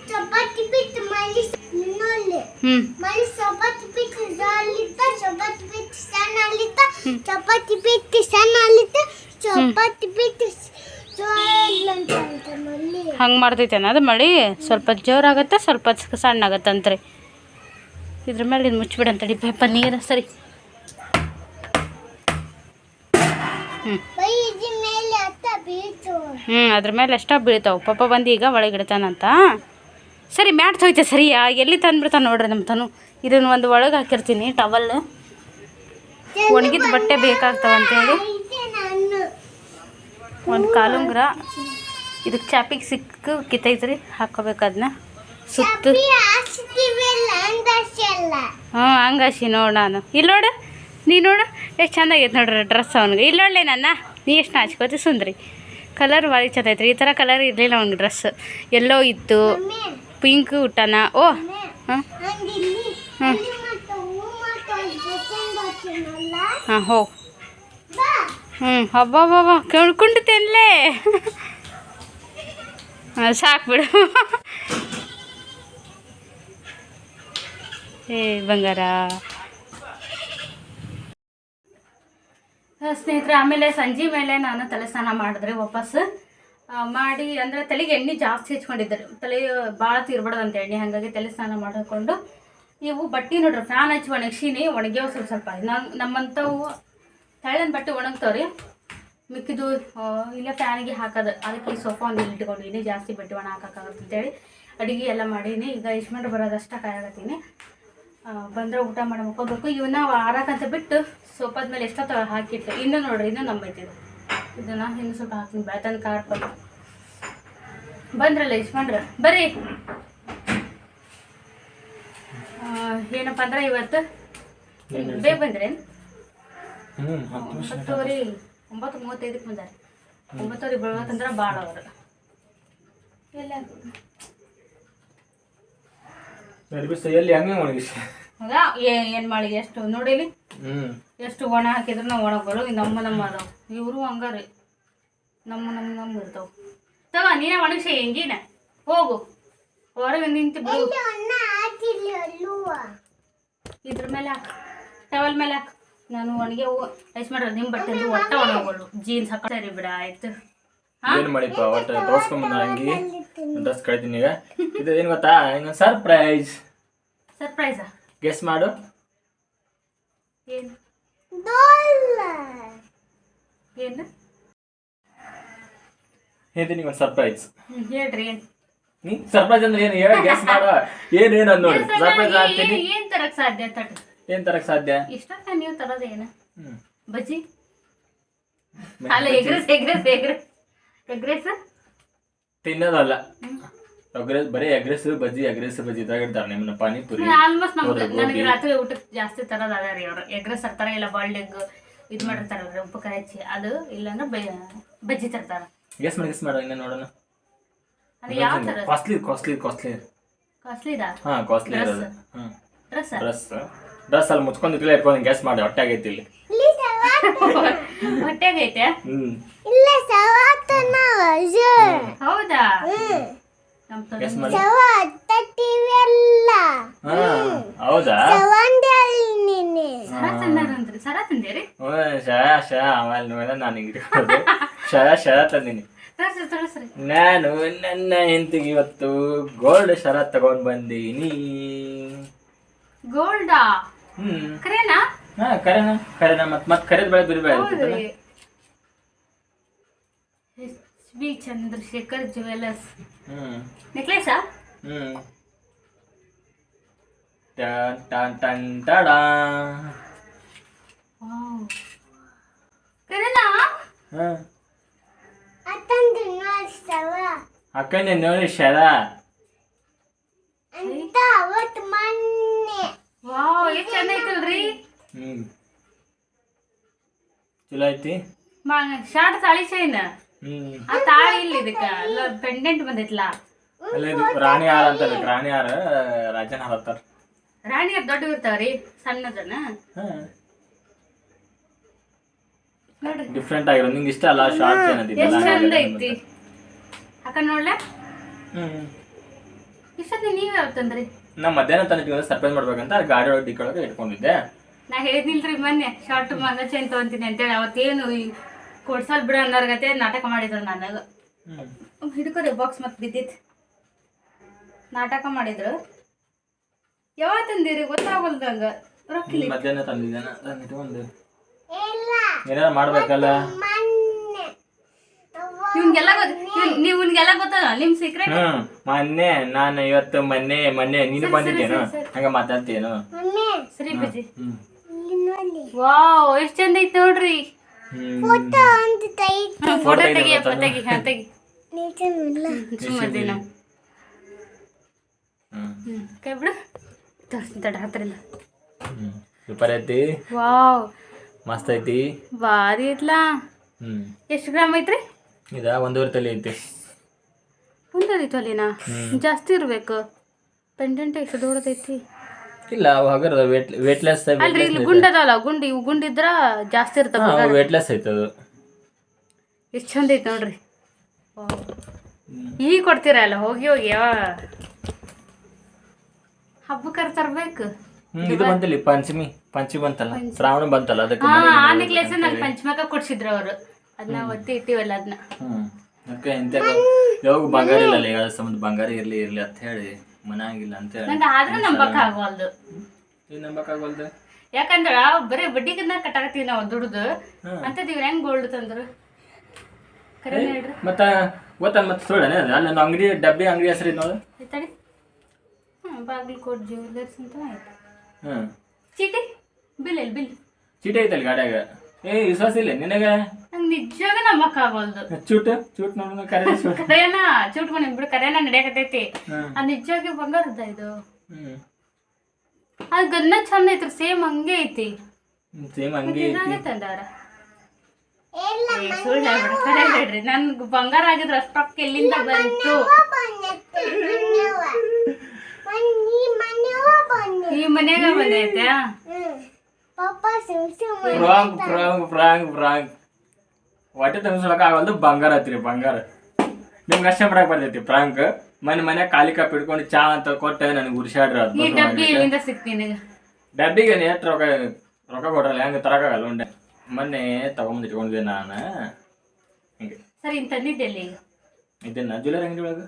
ಚಪಾತಿ ಬಿಟ್ಟು ಮಲ್ಲಿ ನಿನ್ನೊಳ್ಳೆ ಮಲ್ಲಿ ಚಪಾತಿ ಬಿಟ್ಟು ಜೋಲಿದ್ದ ಚಪಾತಿ ಬಿಟ್ಟು ಸಣ್ಣ ಅಲ್ಲಿದ್ದ ಚಪಾತಿ ಬಿಟ್ಟು ಸಣ್ಣ ಅಲ್ಲಿದ್ದ ಚಪಾತಿ ಬಿಟ್ಟು ಹಂಗೆ ಮಾಡ್ತೈತೆ ಅದು ಮಳಿ ಸ್ವಲ್ಪ ಜೋರಾಗತ್ತೆ ಸ್ವಲ್ಪ ಸಣ್ಣ ಆಗತ್ತಂತ್ರಿ ಇದ್ರ ಮೇಲೆ ಇದು ಮುಚ್ಚಿಬಿಡಂತಡಿ ಪೇಪ ನೀರು ಸರಿ. ಬೀಚು ಹ್ಞೂ ಅದ್ರ ಮೇಲೆ ಎಷ್ಟ ಬೀಳ್ತಾವೆ. ಪಾಪ ಬಂದು ಈಗ ಒಳಗಿಡ್ತಾನಂತ ಸರಿ, ಮ್ಯಾಟ್ ತೊಯ್ತೆ ಸರಿಯಾ ಎಲ್ಲಿ ತಂದ್ಬಿಡ್ತಾನೆ ನೋಡ್ರಿ ನಮ್ಮ ತನು. ಇದನ್ನ ಒಂದು ಒಳಗೆ ಹಾಕಿರ್ತೀನಿ ಟವಲ್ ಒಣಗಿದ ಬಟ್ಟೆ ಬೇಕಾಗ್ತಾವ ಅಂತೇಳಿ ಐತೆ ನಾನು ಒಂದು ಕಾಲುಂಗ್ರ. ಇದಕ್ಕೆ ಚಾಪಿಗೆ ಸಿಕ್ಕು, ಕಿತ್ತೈತ್ರಿ. ಹಾಕೋಬೇಕು ಅದನ್ನ ಸುತ್ತು. ಹ್ಞೂ ಹಂಗಾಸಿ ನೋಡು ನಾನು. ಇಲ್ಲಿ ನೋಡು. ನೀ ನೋಡು. ಎಷ್ಟು ಚಂದ ಆಗೈತೆ ನೋಡ್ರಿ ಡ್ರೆಸ್ ಅವನಿಗೆ. ಇಲ್ಲಿ ನೋಡಲೇ ನನ್ನ. ನೀ ಎಷ್ಟು ನಾಚ್ಕೋತಿ ಸುಂದ್ರಿ. ಕಲರ್ ಭಾರಿ ಚಂದ ಐತ್ರಿ ಈ ಥರ ಕಲರ್ ಇರಲಿಲ್ಲ ಅವ್ನಿಗೆ ಡ್ರೆಸ್. ಎಲ್ಲೋ ಇತ್ತು. ಪಿಂಕ್ ಊಟನ ಓ, ಹಾಂ. ಹೂ. ಹಾಂ ಹೋಗಿ ಹ್ಞೂ ಹಬ್ಬ ಕೇಳ್ಕೊಂಡು ತಿನ್ಲೇ ಹಾಂ, ಸಾಕು ಬಿಡು. ಏ, ಬಂಗಾರ. ಸ್ನೇಹಿತರೆ, ಆಮೇಲೆ ಸಂಜೆ ಮೇಲೆ ನಾನು ತಲೆ ಸ್ನಾನ ಮಾಡಿದ್ರೆ ವಾಪಸ್ ಮಾಡಿ ಅಂದ್ರೆ ತಲೆಗೆ ಎಣ್ಣೆ ಜಾಸ್ತಿ ಹಚ್ಕೊಂಡಿದ್ದಾರೆ. ತಲೆ ಭಾಳ ಅಂತ ಎಣ್ಣೆ, ಹಾಗಾಗಿ ತಲೆ ಸ್ನಾನ ಮಾಡಿಕೊಂಡು ಇವು ಬಟ್ಟೆ ನೋಡ್ರಿ, ಫ್ಯಾನ್ ಹಚ್ಚಿ ಒಣಗಿಸಿನಿ, ಒಣಗ್ಯಾವ ಸ್ವಲ್ಪ ಸ್ವಲ್ಪ. ನಮ್ಮ ನಮ್ಮಂಥವು ತಳ್ಳನ ಬಟ್ಟೆ ಒಣಗ್ತಾವ್ರಿ, ಮಿಕ್ಕಿದು ಇಲ್ಲ ಫ್ಯಾನಿಗೆ ಹಾಕೋದು. ಅದಕ್ಕೆ ಈ ಸೋಫಾ ಒಂದು ಇಟ್ಕೊಂಡಿನಿ ಜಾಸ್ತಿ ಬಟ್ಟೆ ಒಣ ಹಾಕೋಕ್ಕಾಗತ್ತೆ ಅಂತೇಳಿ ಅಡುಗೆ ಎಲ್ಲ ಮಾಡೀನಿ. ಈಗ ಯಶ್ಮಂಡ್ರು ಬರೋದಷ್ಟ ಕಾಯಾಗತ್ತೀನಿ ಬಂದರೆ ಊಟ ಮಾಡಿ ಮುಕ್ಕೋಬೇಕು ಇವನ್ನ ಆರಾಕಂತ ಬಿಟ್ಟು ಸೋಫಾದ ಮೇಲೆ ಎಷ್ಟೊತ್ತು ಹಾಕಿಟ್ಟು. ಇನ್ನೂ ನೋಡ್ರಿ, ಇನ್ನೂ ನಂಬೈತಿದು ಇದನ್ನು ಇನ್ನು ಸ್ವಲ್ಪ ಹಾಕ್ತೀನಿ. ಬೆಳತನ ಕಾರ್ಡ್ ಬಂದು ಬಂದ್ರಲ್ಲ ಯಜಮಾನ್ರು? ಬರ್ರಿ. ಏನಪ್ಪ ಅಂದ್ರೆ ಇವತ್ತು ಬೇಗ ಬಂದ್ರೇನು ಒಂಬತ್ತುವರೆ ಒಂಬತ್ತು ಮೂವತ್ತೈದಕ್ಕೆ ಬಂದಾರೆ. ಒಂಬತ್ತುವರೆ ಬೀಳ್ಬೇಕಂದ್ರೆ ಭಾಳ ಅವರು. ಎಲ್ಲ ಎಲ್ಲಿ ಹಂಗೆ ಒಣಗಿಸಿ? ಹೌದಾ? ಏನು ಮಾಡಿ ಎಷ್ಟು ನೋಡಿಲಿ? ಎಷ್ಟು ಒಣ ಹಾಕಿದ್ರು ನಾವು ಒಣಗಲು ನಮ್ಮ ನಮ್ಮ ಅದಾವ. ಇವರು ಹಂಗಾರಿ ನಮ್ಮ ನಮ್ಮ ನಮ್ಮ ಇರ್ತಾವ. ತಗ ನೀನೇ ಒಣಗಿಸಿ ಹೆಂಗಿನ. ಹೋಗು. ಹೊರಗೆ ನಿಂತು ಬಿಡು. ಇದ್ರ ಮೇಲೆ ಹಾಕು. ಟವಲ್ ಮೇಲೆ ಹಾಕು. ನಾನು ಒಣಗೆ ಐಸ್ ಮಾಡ್ರ ನಿಮ್ಮ ಬಟ್ಟೆ ಒಟ್ಟ ಒಣಗೋಳು ಜೀನ್ಸ್ ಹಾಕೋ ಸರಿ ಬಿಡ ಆಯ್ತು. ಹಾ? ಏನು ಮಾಡಿಪ್ಪ ಒಟ್ಟು ತೋರ್ಸ್ಕೊಂಬಂದ ಅಂಗಿ. ಡ್ರೆಸ್ ಕಳಿತೀನಿ ಈಗ. ಇದು ಏನು ಗೊತ್ತಾ? ಸರ್ಪ್ರೈಸ್. ಸರ್ಪ್ರೈಸಾ? ಗೆಸ್ ಮಾಡು. ಏನು? ಏನು? ಹೇಳ್ತೀನಿ ಒಂದು ಸರ್ಪ್ರೈಸ್ ಹೇಳ್ರಿ ಏನು? ನೀ ಸರ್ಪ್ರೈಸ್ ಅಂದ್ರೆ ಏನು? ಹೇಳಿ ಗೆಸ್ ಮಾಡು. ಏನು ಏನು ಅಂದ್ ನೋಡಿ? ಸರ್ಪ್ರೈಸ್ ಆಗ್ತೀನಿ. ಏನ್ ತರಕ್ ಸಾಧ್ಯ ತಟ್ ಏನು ತರಕ್ ಸಾಧ್ಯ? ಇಷ್ಟೊತ್ತ ನೀವು ತರೋದೇನ ಏನ? ಬಜ್ಜಿ? ಅಲ್ಲ ಎಗ್ರೆಸ್ ಎಗ್ರೆಸ್ ಎಗ್ರೆಸ್. ಎಗ್ರೆಸ್? ತಿನ್ನೋದಲ್ಲ. ಅಗ್ರೆಸ್ ಬರೀ ಅಗ್ರೆಸಿವ್ ಬಜ್ಜಿ ಅಗ್ರೆಸಿವ್ ಬಜ್ಜಿ ಇದ್ರಾಗ ಇರ್ತಾರೆ ನಿಮ್ಮನ್ನ ಪಾನಿಪುರಿ ಆಲ್ಮೋಸ್ಟ್ ನಮ್ಗೆ ನನಗೆ ರಾತ್ರಿ ಊಟ ಜಾಸ್ತಿ ತರದ ಅದ ರೀ ಅವ್ರು. ಎಗ್ರೆಸ್ ತರ್ತಾರ ಇಲ್ಲ ಬಾಲ್ಡ್ ಎಗ್ ಇದು ಮಾಡಿರ್ತಾರಲ್ರಿ ಉಪ್ಪು ಹಚ್ಚಿ. ಅದು ಇಲ್ಲಾಂದ್ರೆ ಬಜ್ಜಿ ತರ್ತಾರ. ಗೆಸ್ ಮಾಡಿ ಗೆಸ್ ಮಾಡೋ ಇನ್ನ ನೋಡೋಣ. ಅದು ಯಾವ ಥರ ಕಾಸ್ಟ್ಲಿ ಕಾಸ್ಟ್ಲಿ ಕಾಸ್ಟ್ಲಿ ಕಾಸ್ಟ್ಲಿ ಇದಾ? ಹಾ ಕಾಸ್ಟ್ಲಿ? ಇರೋದು. ಹ್ಮ್. ಡ್ರೆಸ್ ಡ್ರೆಸ್ ಡ್ರೆಸ್ ಅಲ್ಲಿ ಮುಚ್ಕೊಂಡು ಇಟ್ಲೇ ಇಟ್ಕೊಂಡು ಗೆಸ್ ಮಾಡಿ ಹೊಟ್ಟೆ ಆಗೈತಿ ಇಲ್ಲಿ. ಇಲ್ಲಿ ಆಗೈತೆ ಹೊಟ್ಟೆಗೆ ಐತೆ ಹ್ಮ್. ಇಲ್ಲ ಸವಾತನ ಹೌದಾ? ಹೌದಾ? ನೀನೆ. ನನ್ನ ಹೆಂಡತಿಗೆ ಇವತ್ತು ಗೋಲ್ಡ್ ಶರ ತಗೊಂಡ್ ಬಂದೀನಿ. ಗೋಲ್ಡಾ? ಹ್ಮ್. ಕರೇನಾ? ಹಾ ಕರೆನಾ ಕರೆನಾ. ಮತ್ ಮತ್ ಕರೆದ್ ಬೆಳೆ ಬಿರ್ಬೇಡ H B Chandrashekhar jewellers ಹ್ಮ್ ನೆಕ್ಲೆಸಾ ಹ್ಮ್ ton ton ton ta-da wow ಕರೇನಾ ಹ್ಮ್ ಅತ್ತಂದು ನೋಡಿ ಸವ ಅಕ್ಕಂದೆ ನೋಡಿ ಶರ ಅಂತ ಅವತ್ತು ಮೊನ್ನೆ ವಾವ್ ಎಷ್ಟು ಚಂದ ಐತಲ್ರಿ ಹ್ಮ್ ಚಲೋ ಐತಿ ಶಾರ್ಟ್ ತಾಳಿ ಚೈನ್ ಹ್ಮ್ ಆ ತಾಳಿ ಇಲ್ಲ ಇದಕ್ಕ ಅಲ್ಲ ಪೆಂಡೆಂಟ್ ಬಂದೈತ್ಲಾ? ಅಲ್ಲ ಇದು ರಾಣಿ ಹಾರ ಅಂತಾರೆ ರಾಣಿ ಹಾರ ರಾಜನ ಹಾರ ಅಂತಾರ ಹಾರ ದೊಡ್ಡ ಇರ್ತಾವ್ರಿ ಸಣ್ಣದನ ಡಿಫ್ರೆಂಟ್ ಆಗಿರೋ ನಿಂಗೆ ಇಷ್ಟ ಅಲ್ಲ ಶಾರ್ಟ್ ಏನಂತಿದ್ದಲ್ಲ ಎಷ್ಟ್ ಚಂದ ಐತಿ? ಅಕ್ಕ ನೋಡ್ಲ? ಹ್ಮ್. ಇಷ್ಟೊತ್ತಿ ನೀವ್ ತಂದ್ರಿ? ನಾ ಮಧ್ಯಾಹ್ನ ತನಕ ಸರ್ಪ್ರೈಸ್ ಮಾಡ್ಬೇಕಂತ ಗಾಡಿ ಒಳಗೆ ಡಿಕ್ಕಿ ಇಟ್ಕೊಂಡಿದ್ದೆ. ನಾ ಹೇಳಿದ್ನಿಲ್ರಿ ಮೊನ್ನೆ ಶಾರ್ಟ್ ಮಗ ಚೈನ್ ತಗೊಂತೀನಿ ಅಂತೇಳಿ ಅವತ್ತೇನು ಕೊಡ್ಸಲ್ ಬಿಡ ಅನ್ನೋರ್ಗತೆ ನಾಟಕ ಮಾಡಿದ್ರು ನನಗ. ಹಿಡ್ಕೋರಿ ಬಾಕ್ಸ್ ಮತ್ತೆ ಬಿದ್ದಿತ್. ನಾಟಕ ಮಾಡಿದ್ರು. ಯಾವಾಗ ತಂದಿರಿ ಗೊತ್ತಾಗಲ್ದಂಗ ರೊಕ್ಕಿಲ್ಲ ಮಧ್ಯಾಹ್ನ ತಂದಿದ್ದೆ ನಾ ತಂದು ಇಲ್ಲ. ಏನಾರ ಮಾಡ್ಬೇಕಲ್ಲ? ಇವ್ನಿಗೆಲ್ಲ ಗೊತ್ತ ನೀವು ಇವ್ನಿಗೆಲ್ಲ ಗೊತ್ತಲ್ಲ ನಿಮ್ ಸೀಕ್ರೆಟ್ ಹ್ಮ್ ಮೊನ್ನೆ ನಾನು ಇವತ್ತು ಮೊನ್ನೆ ಮೊನ್ನೆ ನೀನು ಬಂದಿದ್ದೇನು? ಹಂಗ ಮಾತಾಡ್ತೀಯೇನು? ಮಮ್ಮಿ ಸರಿ ನೋಡಿ ವಾವ್ ಎಷ್ಟ್ ಚಂದ ಐತಿ ನೋಡ್ರಿ. ಫೋಟೋ ಫೋಟೋ ತೆಗಿಯಪ್ಪ ತೆಗಿ ಹಾ ತೆಗಿ. ನಿಜ ಸುಮ್ಮನೆ ನಾವು ಹ್ಮ್. ಹ್ಮ್ ಕೈ ಬಿಡು. ತೋರಿಸ್ತೀನಿ ತಡ ಹತ್ತಿರಲ್ಲ ಹ್ಮ್ ಸೂಪರ್ ಐತಿ. ವಾವ್. ಮಸ್ತ್ ಐತಿ. ಭಾರಿ ಐತ್ಲಾ? ಹ್ಮ್. ಎಷ್ಟು ಗ್ರಾಮ್ ಐತ್ರಿ? ಇದ ಒಂದೂವರೆ ತಲೆ ಐತಿ. ಒಂದೂವರೆ ತಲೆನಾ? ಜಾಸ್ತಿ ಇರ್ಬೇಕು. ಪೆಂಡೆಂಟ್ ಎಷ್ಟು ದೊಡ್ಡದೈತಿ ಇಲ್ಲ ಹಗರದ ವೇಟ್ ವೇಟ್ಲೆಸ್ ಅಲ್ರಿ ಇಲ್ಲಿ ಗುಂಡದಲ್ಲ ಗುಂಡಿ ಇವು ಗುಂಡಿದ್ರ ಜಾಸ್ತಿ ಇರ್ತಾವ ವೇಟ್ಲೆಸ್ ಐತೆ ಅದು ಎಷ್ಟು ಚಂದ ಐತೆ ನೋಡ್ರಿ. ಈಗ ಕೊಡ್ತೀರಲ್ಲ ಹೋಗಿ ಹೋಗಿ ಹಬ್ಬಕ್ಕಾರ ತರ್ಬೇಕು. ಇದು ಬಂತಲ್ಲಿ ಪಂಚಮಿ ಪಂಚಮಿ ಬಂತಲ್ಲ ಶ್ರಾವಣ ಬಂತಲ್ಲ ಅದಕ್ಕೆ ಆ ನೆಕ್ಲೆಸ್ ನಂಗೆ ಹೇಳಿ. ಪಂಚಮಕ ಕೊಡ್ಸಿದ್ರು ಅವರು. ಅದನ್ನ ಒತ್ತಿ ಇಟ್ಟಿವಲ್ಲ ಅದನ್ನ ಅದಕ್ಕೆ ಇಂಥ ಯಾವಾಗ ಬಂಗಾರ ಇಲ್ಲ ಈಗ ಸಂಬಂಧ ಬಂಗಾರ ಇರ್ಲಿ ಇರ್ಲಿ ಅಂತ ಹೇಳಿ. ಮನಾಗಿಲ್ಲ ಅಂತ ಹೇಳಿ. ನಂಗೆ ಆದ್ರೂ ನಂಬಕ್ ಆಗವಲ್ದು. ಏನ್ ಆಗೋಲ್ದು. ಯಾಕಂದ್ರ ಬರೀ ಬಡ್ಡಿಗನ್ನ ಕಟ್ಟಾಕತ್ತೀವಿ ನಾವು ದುಡ್ದು. ಅಂತ ಅಂತದ್ ಹೆಂಗ್ ಗೋಲ್ಡ್ ತಂದ್ರು? ಕರೆ ಹೇಳ್ರಿ. ಮತ್ತ ಗೊತ್ತ ಮತ್ತೆ ಸುಳ್ಳನೆ ಅದು ಅಲ್ಲಿ ಒಂದು ಅಂಗಡಿ ಡಬ್ಬಿ ಅಂಗಡಿ ಹೆಸರು ಇದ್ನೋದು ತಡಿ. ಹ್ಮ್ ಬಾಗಲಕೋಟ್ ಜ್ಯುವೆಲ್ಲರ್ಸ್ ಅಂತ ಆಯ್ತು ಹ್ಮ್. ಚೀಟಿ? ಬಿಲ್ ಎಲ್ಲಿ ಬಿಲ್? ಚೀಟಿ ಐತಲ್ಲ ಗಾಡ್ಯಾಗ. ಏ ವಿಶ್ವಾಸ ಇಲ್ಲ ನಿನಗೆ? ನಂಗೆ ನಿಜವಾಗ ನಂಬಕ್ ಆಗೋಲ್ದು ಚೂಟ್ ಚೂಟ್ ನೋಡೋಣ ಕರೆ ಚೂಟ್. ಕರೆಯನ ಚುಟ್ಕೊಂಡು ಬಿಡು ಕರೆಯನ ನಡೆಯಕತೈತಿ ಹ್ಮ್ ಅದು ನಿಜವಾಗಿ ಬಂಗಾರದ ಇದು. ಹ್ಮ್. ಅದು ಗನ್ನ ಚಂದ ಐತ್ರಿ ಸೇಮ್ ಹಂಗೆ ಐತಿ. ಸೇಮ್ ಹಂಗೆ ಐತಿ. ತಂದಾರ ಸುಳ್ಳು ಹೇಳ್ಬೇಡ ಕರೆ ಹೇಳ್ರಿ ನನ್ಗೆ ಬಂಗಾರ ಆಗಿದ್ರ ಅಷ್ಟಕ್ಕೆ ಎಲ್ಲಿಂದ ಬಂತು? ಮನಿ ಈ ಮನ್ಯಾಗ ಬಂದೈತೆ? ಪಾಪ ಫ್ರಾಂಕ್ ಫ್ರಾಂಕ್ ಫ್ರಾಂಕ್ ಫ್ರಾಂಕ್ ಹೊಟ್ಟೆ ತುಂಬಿಸ್ಕೊಳಕ್ ಆಗಲ್ದು ಬಂಗಾರ ಐತ್ರಿ ಬಂಗಾರ ನಿಮ್ಗೆ ಅಷ್ಟೇ ಮಾಡಕ್ ಬರ್ತೈತಿ ಫ್ರಾಂಕ್ ಮನೆ ಮನೆ ಖಾಲಿ ಕಪ್ ಹಿಡ್ಕೊಂಡು ಚಾ ಅಂತ ಕೊಟ್ಟೆ ನನಗೆ ಉರ್ಸಾಡ್ರಿ ಈ ಡಬ್ಬಿ ಅದು ಎಲ್ಲಿಂದ ಸಿಕ್ತಿ ನಿನಗ. ಡಬ್ಬಿಗೆ ಎಷ್ಟು ರೊಕ್ಕ ರೊಕ್ಕ ಕೊಡ್ರಲ್ಲ ಹೆಂಗೆ ತರಕಾಗಲ್ಲ ಉಂಡೆ ಮೊನ್ನೆ ತಗೊಂಬಂದು ಇಟ್ಕೊಂಡಿದ್ದೆ ನಾನು. ಹಿಂಗೆ. ಸರಿ ಇನ್ನು ತಂದಿದ್ದೆಲ್ಲಿ ಇದನ್ನ ಜ್ಯುವೆಲರಿ ಅಂಗಡಿ ಒಳಗೆ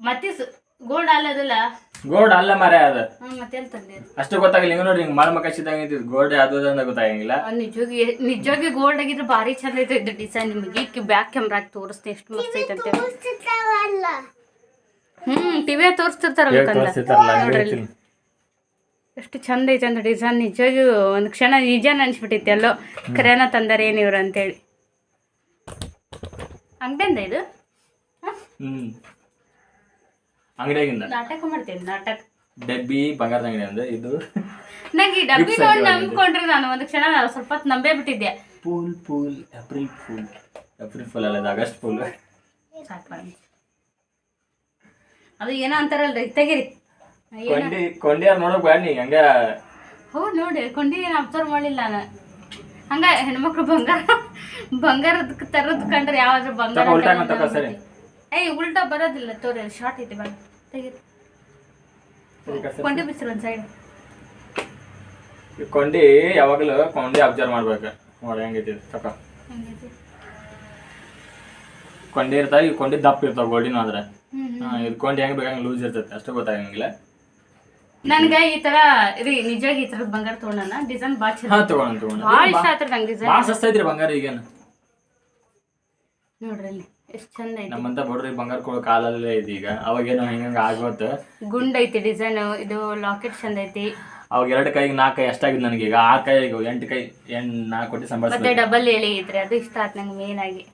ಮತ್ತೆ ಗೋಲ್ಡ್ ಅಲ್ಲದಲ್ಲ ಗೋಲ್ಡ್ ಅಲ್ಲ ಮರೆ ಅದ. ಅಷ್ಟು ಗೊತ್ತಾಗಿಲ್ಲ. ಹಿಂಗ ನೋಡಿ ಹಿಂಗ ಮಳ ಇದ್ದಿದ್ದು ಗೋಲ್ಡ್ ಯಾವ್ದು ಅಂತ ಗೊತ್ತಾಗಂಗಿಲ್ಲ. ನಿಜವಾಗಿ ನಿಜವಾಗಿ ಗೋಲ್ಡ್ ಆಗಿದ್ರೆ ಭಾರಿ ಚಂದ ಐತೆ ಇದು ಡಿಸೈನ್ ನಿಮಗೆ. ಬ್ಯಾಕ್ ಕ್ಯಾಮ್ರಾ ತೋರಿಸ್ತೀನಿ ಎಷ್ಟು ಮಸ್ತ್ ಐತೆ ಅಂತ ಹ್ಮ್ ಟಿವಿ ತೋರಿಸ್ತಿರ್ತಾರಲ್ಲ ಕಂದ ನೋಡ್ರಿ ಅಲ್ಲಿ. ಎಷ್ಟು ಚಂದ ಐತೆ ಅಂತ ಡಿಸೈನ್ ನಿಜವಾಗಿ ಒಂದು ಕ್ಷಣ ನಿಜಾನ ಅನ್ಸ್ಬಿಟ್ಟಿತ್ತು ಎಲ್ಲೋ. ಕರೆನ ತಂದಾರ ಏನು ಇವ್ರು ಅಂತೇಳಿ ಅಂಗಡಿಯಿಂದ ಇದು? ಹ್ಮ್. ಅಂಗಡಿಯಾಗಿಂದ. ನಾಟಕ ಮಾಡ್ತೀನಿ ನಾಟಕ. ಡಬ್ಬಿ ಬಂಗಾರದ ಅಂಗಡಿ ಅಂದ್ರೆ ಇದು. ನಂಗೆ ಈ ಡಬ್ಬಿ ನೋಡಿ ನಂಬ್ಕೊಂಡ್ರೆ ನಾನು ಒಂದು ಕ್ಷಣ ನಾನು ಸ್ವಲ್ಪ ಹೊತ್ತು ನಂಬೇ ಬಿಟ್ಟಿದ್ದೆ. Fool fool April fool April fool ಅಲ್ಲ ಆಗಸ್ಟ್ ಫುಲ್ ಸಾಕು ಮಾಡಿ. ಅದು ಏನೋ ಅಂತಾರಲ್ರಿ ತೆಗೀರಿ. ಕೊಂಡಿ ಕೊಂಡಿ ಕೊಂಡಿಯಾರ ನೋಡಕ್ ನೀ ಹಂಗ. ಹೌದು ನೋಡಿ ಕೊಂಡಿ ಏನು ಅಬ್ಸರ್ವ್ ಮಾಡಿಲ್ಲ ನಾನು. ಹಂಗ ಹೆಣ್ಮಕ್ಳು ಬಂಗಾರ ಬಂಗಾರದ ತರದ್ ಕಂಡ್ರೆ ಯಾವಾದ್ರೂ ಬಂಗಾರ. ಏಯ್ ಉಲ್ಟಾ ಬರೋದಿಲ್ಲ ತೋರಿ ಶಾರ್ಟ್ ಐತಿ ಬಣ್ಣ ತೆಗೀರಿ ಕೊಂಡಿ ಬಿಸಿರು ಒಂದು ಸೈಡ್ ಈ ಕೊಂಡಿ ಯಾವಾಗಲೂ ಕೊಂಡಿ ಅಬ್ಸರ್ವ್ ಮಾಡ್ಬೇಕು. ನೋಡಿ ಹೆಂಗೈತಿ ತಕ ಕೊಂಡಿ ಇರ್ತಾವ ಈ ಕೊಂಡಿ ದಪ್ಪ ಇರ್ತಾವ ಗೋಲ್ಡಿನ ಆದ್ರೆ. ಇದು ಕೊಂಡಿ ಹೆಂಗ್ ಬೇಕಂಗ್ ಲೂಸ್ ಇರ್ತೈತೆ. ಅಷ್ಟು ಗೊತ್ತಾಗಂಗಿಲ್ಲ. ನನ್ಗೆ ಈ ತರ ರೀ ನಿಜವಾಗಿ ಈ ತರದ್ ಬಂಗಾರ ತೊಗೊಂಡನ ಡಿಸೈನ್ ಭಾಳ ಹಾ ತಗೊಳ್ಳೋಣ ಭಾಳ ಇಷ್ಟ ಆತ್ರಿ ನಂಗೆ ಡಿಸೈನ್ ಭಾಳ ಸಸ್ತ ಐತ್ರಿ ಬಂಗಾರ ಈಗೇನು. ನೋಡ್ರಿ ಅಲ್ಲಿ. ಎಷ್ಟು ಚಂದ ಐತಿ. ನಮ್ಮಂತ ಬಡ್ರಿ ಬಂಗಾರ ಕೊಡೋ ಕಾಲಲ್ಲೇ ಐತಿ ಈಗ. ಅವಾಗೇನೋ ಹಿಂಗ ಆಗೋತ್. ಗುಂಡ್ ಐತಿ ಡಿಸೈನ್ ಇದು ಲಾಕೆಟ್ ಚಂದ ಐತಿ. ಅವಾಗ ಎರಡು ಕೈಗೆ ನಾಲ್ಕು ಕೈ ಅಷ್ಟಾಗಿದ್ದು ನನಗೆ ಈಗ ಆರು ಕೈ ಎಂಟು ಕೈ ಎಂಟು ನಾಲ್ಕು ಕೊಟ್ಟು ಮತ್ತೆ ಡಬಲ್ ಎಳಿ ಇದ್ರೆ ಅದು ಇಷ್ಟ ಆತ್ ನಂಗೆ ಮೇನ್ ಆಗಿ.